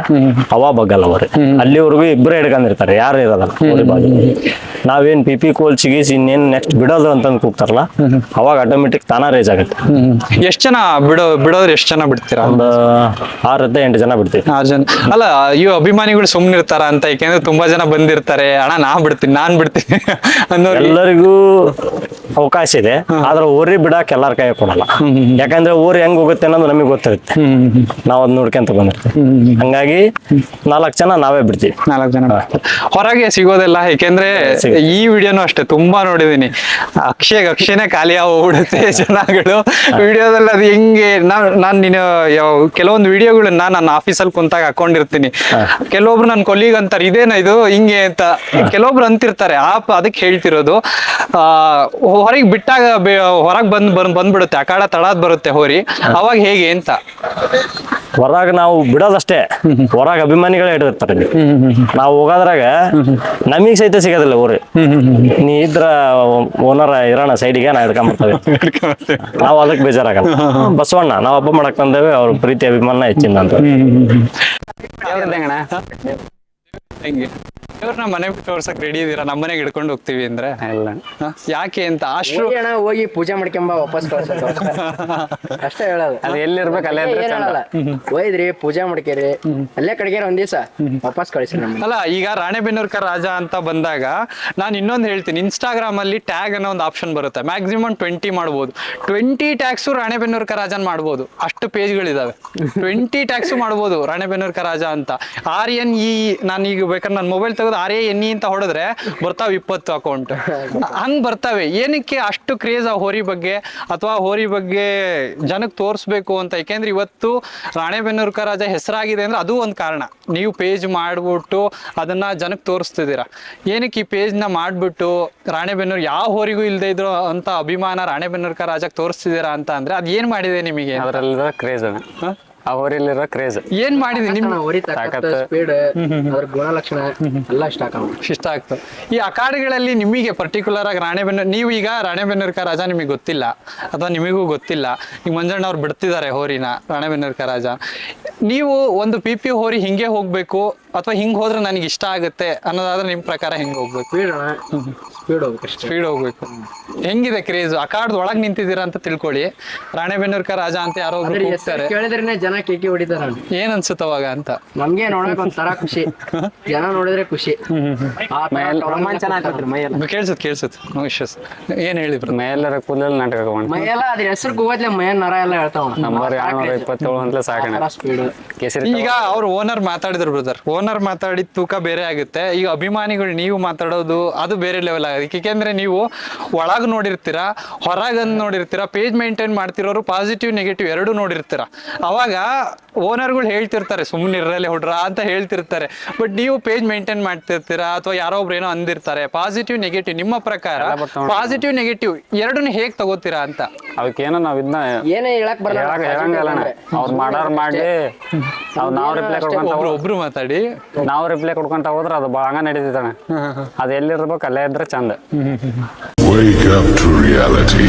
ಅವ ಬಗ್ಗಲ್ಲ ಅವ್ರಿ. ಅಲ್ಲಿವರೆಗೂ ಇಬ್ಬರೇ ಹಿಡ್ಕೊಂಡಿರ್ತಾರೆ. ಯಾರು ಇರೋದಲ್ಲ ಬಾಜು. ನಾವೇನ್ ಪಿ ಪಿ ಕೋಲ್ ಚಿಗಿಸಿ ಇನ್ನೇನ್ ನೆಕ್ಸ್ಟ್ ಬಿಡೋದು ಅಂತಂದ್ ಕೂಗ್ತಾರಲ್ಲ ಅವಾಗ ಆಟೋಮೆಟಿಕ್ ತಾನ ರೇಜ್ ಆಗುತ್ತೆ. ಎಷ್ಟ್ ಜನ ಬಿಡೋ ಬಿಡೋದ್ರೆ ಎಷ್ಟ್ ಜನ ಬಿಡ್ತೀರಾ? ಒಂದು ಆರರಿಂದ ಎಂಟು ಜನ ಬಿಡ್ತೀವಿ. ಆರ್ ಜನ. ಅಲ್ಲ ಇವ್ ಅಭಿಮಾನಿಗಳು ಸುಮ್ನೆ ಇರ್ತಾರ ಅಂತ ಯಾಕೆಂದ್ರೆ ತುಂಬಾ ಜನ ಬಂದಿರ್ತಾರೆ. ಅಣ್ಣ ನಾ ಬಿಡ್ತೀನಿ ನಾನ್ ಬಿಡ್ತೀನಿ ಅನ್ನೋ ಎಲ್ಲರಿಗೂ ಅವಕಾಶ ಇದೆ ಆದ್ರೆ ಊರಿ ಬಿಡಕ್ ಎಲ್ಲಾರ ಕೈ ಕೊಡಲ್ಲ. ಯಾಕಂದ್ರೆ ಊರ್ ಹೆಂಗ್ ಹೋಗುತ್ತೆ ಅನ್ನೋದು ನಮಗೆ ಗೊತ್ತಿರುತ್ತೆ. ನಾವ್ ಅದ್ ನೋಡ್ಕೊಂತ ಬಂದಿರ್ತೀವಿ. ಹಂಗಾಗಿ ನಾಲ್ಕು ಜನ ನಾವೇ ಬಿಡ್ತೀವಿ. ನಾಲ್ಕು ಜನ ಹೊರಗೆ ಸಿಗೋದಿಲ್ಲ ಯಾಕೆಂದ್ರೆ ಈ ವಿಡಿಯೋನು ಅಷ್ಟೇ ತುಂಬಾ ನೋಡಿದೀನಿ. ಅಕ್ಷಯ್ ಅಕ್ಷಯನೇ ಖಾಲಿ ಹೋಗ್ಬಿಡುತ್ತೆ ಜನಗಳು. ವಿಡಿಯೋದಲ್ಲಿ ಅದು ಹೆಂಗೆ ನಾನ್ ನಾನ್ ನೀನು ಕೆಲವೊಂದು ವಿಡಿಯೋಗಳನ್ನ ನನ್ನ ಆಫೀಸಲ್ಲಿ ಕುಂತಾಗ ಹಾಕೊಂಡಿರ್ತೀನಿ. ಕೆಲವೊಬ್ರು ನನ್ನ ಕೊಲ್ಲಿಗ್ ಅಂತಾರೆ ಇದೇನ ಇದು? ಹಿಂಗೆ ಅಂತ. ಕೆಲವೊಬ್ರು ಅಂತಿರ್ತಾರೆ ಆ ಅದಕ್ಕೆ ಹೇಳ್ತಿರೋದು ಆ ಹೊರಗೆ ಬಿಟ್ಟಾಗ ಹೊರಗೆ ಬಂದ್ ಬಂದ್ ಬಂದ್ಬಿಡುತ್ತೆ ಕಾಡ ತಡಾದ್ ಬರುತ್ತೆ ಹೋರಿ. ಅವಾಗ ಹೇಗೆ ಅಂತ? ಹೊರಗ ನಾವು ಬಿಡೋದಷ್ಟೇ. ಹೊರಗ ಅಭಿಮಾನಿಗಳೇ ಇಟ್ಟಿರ್ತಾರೆ ಇಲ್ಲಿ. ನಾವು ಹೋಗೋದ್ರಾಗ ನಮಗ್ ಸಹಿತ ಸಿಗೋದಿಲ್ಲ ಊರಿ. ನೀ ಇದ್ರ ಓನರ್ ಇರೋಣ ಸೈಡಿಗೆ ನಾ ಹಿಡ್ಕೊಂಬರ್ತೇವೆ. ನಾವು ಅದಕ್ಕೆ ಬೇಜಾರಾಗಲ್ಲ. ಬಸವಣ್ಣ ನಾವು ಹಬ್ಬ ಮಾಡಕ್ ಬಂದೇವೆ ಅವ್ರ ಪ್ರೀತಿ ಅಭಿಮಾನ ಹೆಚ್ಚಿನ ಅಂತ. ಹೆಂಗೆ? ಇವ್ರನ್ನ ಮನೆ ಬಿಟ್ಟು ತೋರ್ಸಕ್ ರೆಡಿ ಇದೀರಾ? ನಮ್ಮ ಮನೆಗೆ ಹಿಡ್ಕೊಂಡು ಹೋಗ್ತೀವಿ ಅಂದ್ರೆ? ಹ? ಯಾಕೆ ಅಂತ ಅಷ್ಟು ಹೋಗಿ ಅಣ್ಣ ಹೋಗಿ ಪೂಜೆ ಮಾಡ್ಕೊಂಬ ವಾಪಸ್ ಕಳ್ಸೋದು ಅಷ್ಟೇ ಹೇಳೋದು. ಅದು ಎಲ್ಲಿರ್ಬೇಕು ಅಲ್ಲೇ ಇದ್ರೆ ಚಂದ. ಹೇಳಲ್ಲ ಹೋಯ್ದ್ರಿ ಪೂಜೆ ಮಾಡ್ಕೇರಿ. ಅಲ್ಲೇ ಕಡೆಗೆ ಒಂದ್ ದಿವಸ. ವಾಪಸ್ ಕಳಿಸಿ ನಮ್ಗೆ ಅಲ್ಲ ಈಗ ರಾಣೆಬೆನ್ನೂರ್ಕ ರಾಜ ಅಂತ ಬಂದಾಗ ನಾನು ಇನ್ನೊಂದು ಹೇಳ್ತೀನಿ. ಇನ್ಸ್ಟಾಗ್ರಾಮ್ ಅಲ್ಲಿ ಟ್ಯಾಗ್ ಅನ್ನೋ ಒಂದು ಆಪ್ಷನ್ ಬರುತ್ತೆ. ಮ್ಯಾಕ್ಸಿಮಮ್ ಟ್ವೆಂಟಿ ಮಾಡ್ಬೋದು. ಟ್ವೆಂಟಿ ಟ್ಯಾಗ್ಸು ರಾಣೆಬೆನ್ನೂರ್ಕ ರಾಜನ್ ಮಾಡ್ಬೋದು. ಅಷ್ಟು ಪೇಜ್ಗಳಿದಾವೆ ಟ್ವೆಂಟಿ ಟ್ಯಾಕ್ಸು ಮಾಡ್ಬೋದು ರಾಣೆಬೆನ್ನೂರ್ಕ ರಾಜ ಅಂತ. ಆರ್ ಎನ್ ಇ ನಾನು ಈಗ ಬೇಕಾದ್ರೆ ನನ್ನ ಮೊಬೈಲ್ ತೆಗೆದು ಆರ್ ಎ ಎನ್ ಇ ಅಂತ ಹೊಡೆದ್ರೆ ಬರ್ತಾವೆ ಇಪ್ಪತ್ತು ಅಕೌಂಟ್ ಹಂಗ್ ಬರ್ತಾವೆ. ಏನಕ್ಕೆ ಅಷ್ಟು ಕ್ರೇಜ್ ಆ ಹೋರಿ ಬಗ್ಗೆ ಅಥವಾ ಹೋರಿ ಬಗ್ಗೆ ಜನಕ್ಕೆ ತೋರಿಸ್ಬೇಕು ಅಂತ? ಯಾಕೆಂದ್ರೆ ಇವತ್ತು ರಾಣೆಬೆನ್ನೂರ್ಕ ರಾಜ ಹೆಸರಾಗಿದೆ ಅಂದ್ರೆ ಅದು ಒಂದು ಕಾರಣ. ನೀವು ಪೇಜ್ ಮಾಡ್ಬಿಟ್ಟು ಅದನ್ನ ಜನಕ್ಕೆ ತೋರಿಸ್ತಿದ್ದೀರಾ. ಏನಕ್ಕೆ ಈ ಪೇಜ್ನ ಮಾಡ್ಬಿಟ್ಟು ರಾಣೆಬೆನ್ನೂರು ಯಾವ ಹೋರಿಗೂ ಇಲ್ಲದೆ ಇದ್ರು ಅಂತ ಅಭಿಮಾನ ರಾಣೆಬೆನ್ನೂರ್ಕ ರಾಜಕ್ಕೆ ತೋರಿಸ್ತಿದ್ದೀರಾ ಅಂತ ಅಂದ್ರೆ ಅದು ಏನ್ ಮಾಡಿದೆ ನಿಮಗೆ ಅದ್ರಲ್ಲ ಕ್ರೇಜ್ ಕ್ರೇಜ್ ಆ ಊರಲ್ಲಿರೋ ಕ್ರೇಜ್ ಏನ್ ಮಾಡಿದ್ವಿ ನಿಮ್ ಹೊರಿ ತಾಕತ್ತು. ಸ್ಪೀಡ್ ಅದ್ರ ಗುಣಲಕ್ಷಣ ಎಲ್ಲ ಇಷ್ಟ ಆಕವ ಇಷ್ಟ ಆಗ್ತದೆ. ಈ ಅಕಾಡೆಗಳಲ್ಲಿ ನಿಮಗೆ ಪರ್ಟಿಕ್ಯುಲರ್ ಆಗಿ ರಾಣೆಬೆನ್ನೂರು ನೀವು ಈಗ ರಾಣೆಬೆನ್ನೂರ್ಕ ರಾಜ ನಿಮಗೆ ಗೊತ್ತಿಲ್ಲ ಅಥವಾ ನಿಮಗೂ ಗೊತ್ತಿಲ್ಲ. ಈಗ ಮಂಜಣ್ಣ ಅವ್ರು ಬಿಡ್ತಿದ್ದಾರೆ ಹೋರಿನ ರಾಣೆಬೆನ್ನೂರ್ಕ ರಾಜ. ನೀವು ಒಂದು ಪಿ ಪಿ ಹೋರಿ ಹಿಂಗೆ ಹೋಗ್ಬೇಕು ಅಥವಾ ಹಿಂಗ್ ಹೋದ್ರೆ ನನಗೆ ಇಷ್ಟ ಆಗುತ್ತೆ ಅನ್ನೋದಾದ್ರೆ ನಿಮ್ ಪ್ರಕಾರ ಹೆಂಗ್ ಹೋಗ್ಬೇಕು? ಸ್ಪೀಡ್ ಅಣ್ಣ ಸ್ಪೀಡ್ ಹೋಗ್ಬೇಕು ಹೆಂಗಿದೆ ಕ್ರೇಜ್ ಅಕಾಡ್ದ ಒಳಗ್ ನಿಂತಿದ್ದೀರಾ ಅಂತ ತಿಳ್ಕೊಳ್ಳಿ. ರಾಣೆಬೆನ್ನೂರ್ಕ ರಾಜ ಅಂತ ಯಾರೋ ಒಬ್ರು ಹೋಗ್ತಾರೆ ಕೂಗ್ತಾರೆ. ಜನ ಕೇಕಿ ಹೊಡಿತಾರ ಏನ್ ಅನ್ಸುತ್ತೆ ಅವಾಗ ಅಂತ? ನಮ್ಗೆ ನೋಡಕ್ ಒಂಥರ ಖುಷಿ. ಜನ ನೋಡಿದ್ರೆ ಖುಷಿ. ಆ ತರ ಮೈಯೆಲ್ಲ ಟವಲ್ ರೋಮಾಂಚನ ಹಾಕ್ತಾರೆ. ಆಗ್ತೈತ್ರಿ ಮೈಯೆಲ್ಲ. ಕೇಳ್ಸುತ್ತೆ ಕೇಳ್ಸುತ್ತೆ ಏನ್ ಹೇಳಿದ್ರು ಬ್ರದರ್ ಮೈಯೆಲ್ಲರ ಕೂದಲು ನಾಟಕ ಮೈಯೆಲ್ಲ ಅದ್ರ ಹೆಸರು ಕೂಗತ್ಲೆ ಮೈಯನ್ ನರ ಎಲ್ಲ ಹೇಳ್ತಾವ. ನಂಬರ್ ಏಳ್ನೂರ ಇಪ್ಪತ್ತೇಳು ಅಂತಲೇ ಸಾಕಣ ಸ್ಪೀಡ್ ಕೇಸರಿ ಈಗ ಅವ್ರ ಓನರ್ ಮಾತಾಡಿದ್ರು ಬ್ರದರ್ ಓನರ್ ಮಾತಾಡಿದ ತೂಕ ಬೇರೆ ಆಗುತ್ತೆ. ಈಗ ಅಭಿಮಾನಿಗಳು ನೀವು ಮಾತಾಡೋದು ಅದು ಬೇರೆ ಲೆವೆಲ್ ಆಗುತ್ತೆ. ಏಕೆಂದ್ರೆ ನೀವು ಒಳಗ್ ನೋಡಿರ್ತೀರಾ ಹೊರಗಂದ್ ನೋಡಿರ್ತೀರಾ ಪೇಜ್ ಮೇಂಟೈನ್ ಮಾಡ್ತಿರೋರು ಪಾಸಿಟಿವ್ ನೆಗೆಟಿವ್ ಎರಡು ನೋಡಿರ್ತೀರಾ. ಅವಾಗ ಓನರ್ಗಳು ಹೇಳ್ತಿರ್ತಾರೆ ಸುಮ್ಮನೆ ಇರಲಿ ಹುಡ್ರ ಅಂತ ಹೇಳ್ತಿರ್ತಾರೆ. ಬಟ್ ನೀವು ಪೇಜ್ ಮೇಂಟೈನ್ ಮಾಡ್ತಿರ್ತೀರಾ ಅಥವಾ ಯಾರೋ ಒಬ್ರು ಏನೋ ಅಂದಿರ್ತಾರೆ ಪಾಸಿಟಿವ್ ನೆಗೆಟಿವ್ ನಿಮ್ಮ ಪ್ರಕಾರ. ಪಾಸಿಟಿವ್ ನೆಗೆಟಿವ್ ಎರಡನ್ನ ಹೇಗ್ ತಗೋತೀರಾ ಅಂತ? ಅದಕ್ಕೇನೋ ನಾವ್ ಇದನ್ನ ಏನೇ ಹೇಳಕ್ ಬರಲ್ಲ. ಹೇಳಂಗಿಲ್ಲ ಅವ್ರು ಮಾಡಾರ್ ಮಾಡಿ ಅವ್ ನಾವ್ ರಿಪ್ಲೈ ಕೊಡ್ಕೊಂತ ಒಬ್ರು ಮಾತಾಡಿ. ನಾವ್ ರಿಪ್ಲೈ ಕೊಡ್ಕೊಂತ ಹೋದ್ರ ಅದು ಭಾಳ ಹಂಗ ನಡೀತಿದ್ದಾನೆ ಅದು ಎಲ್ಲಿರ್ಬೇಕು ಅಲ್ಲೇ ಇದ್ರೆ ಚಂದ. Wake up to reality.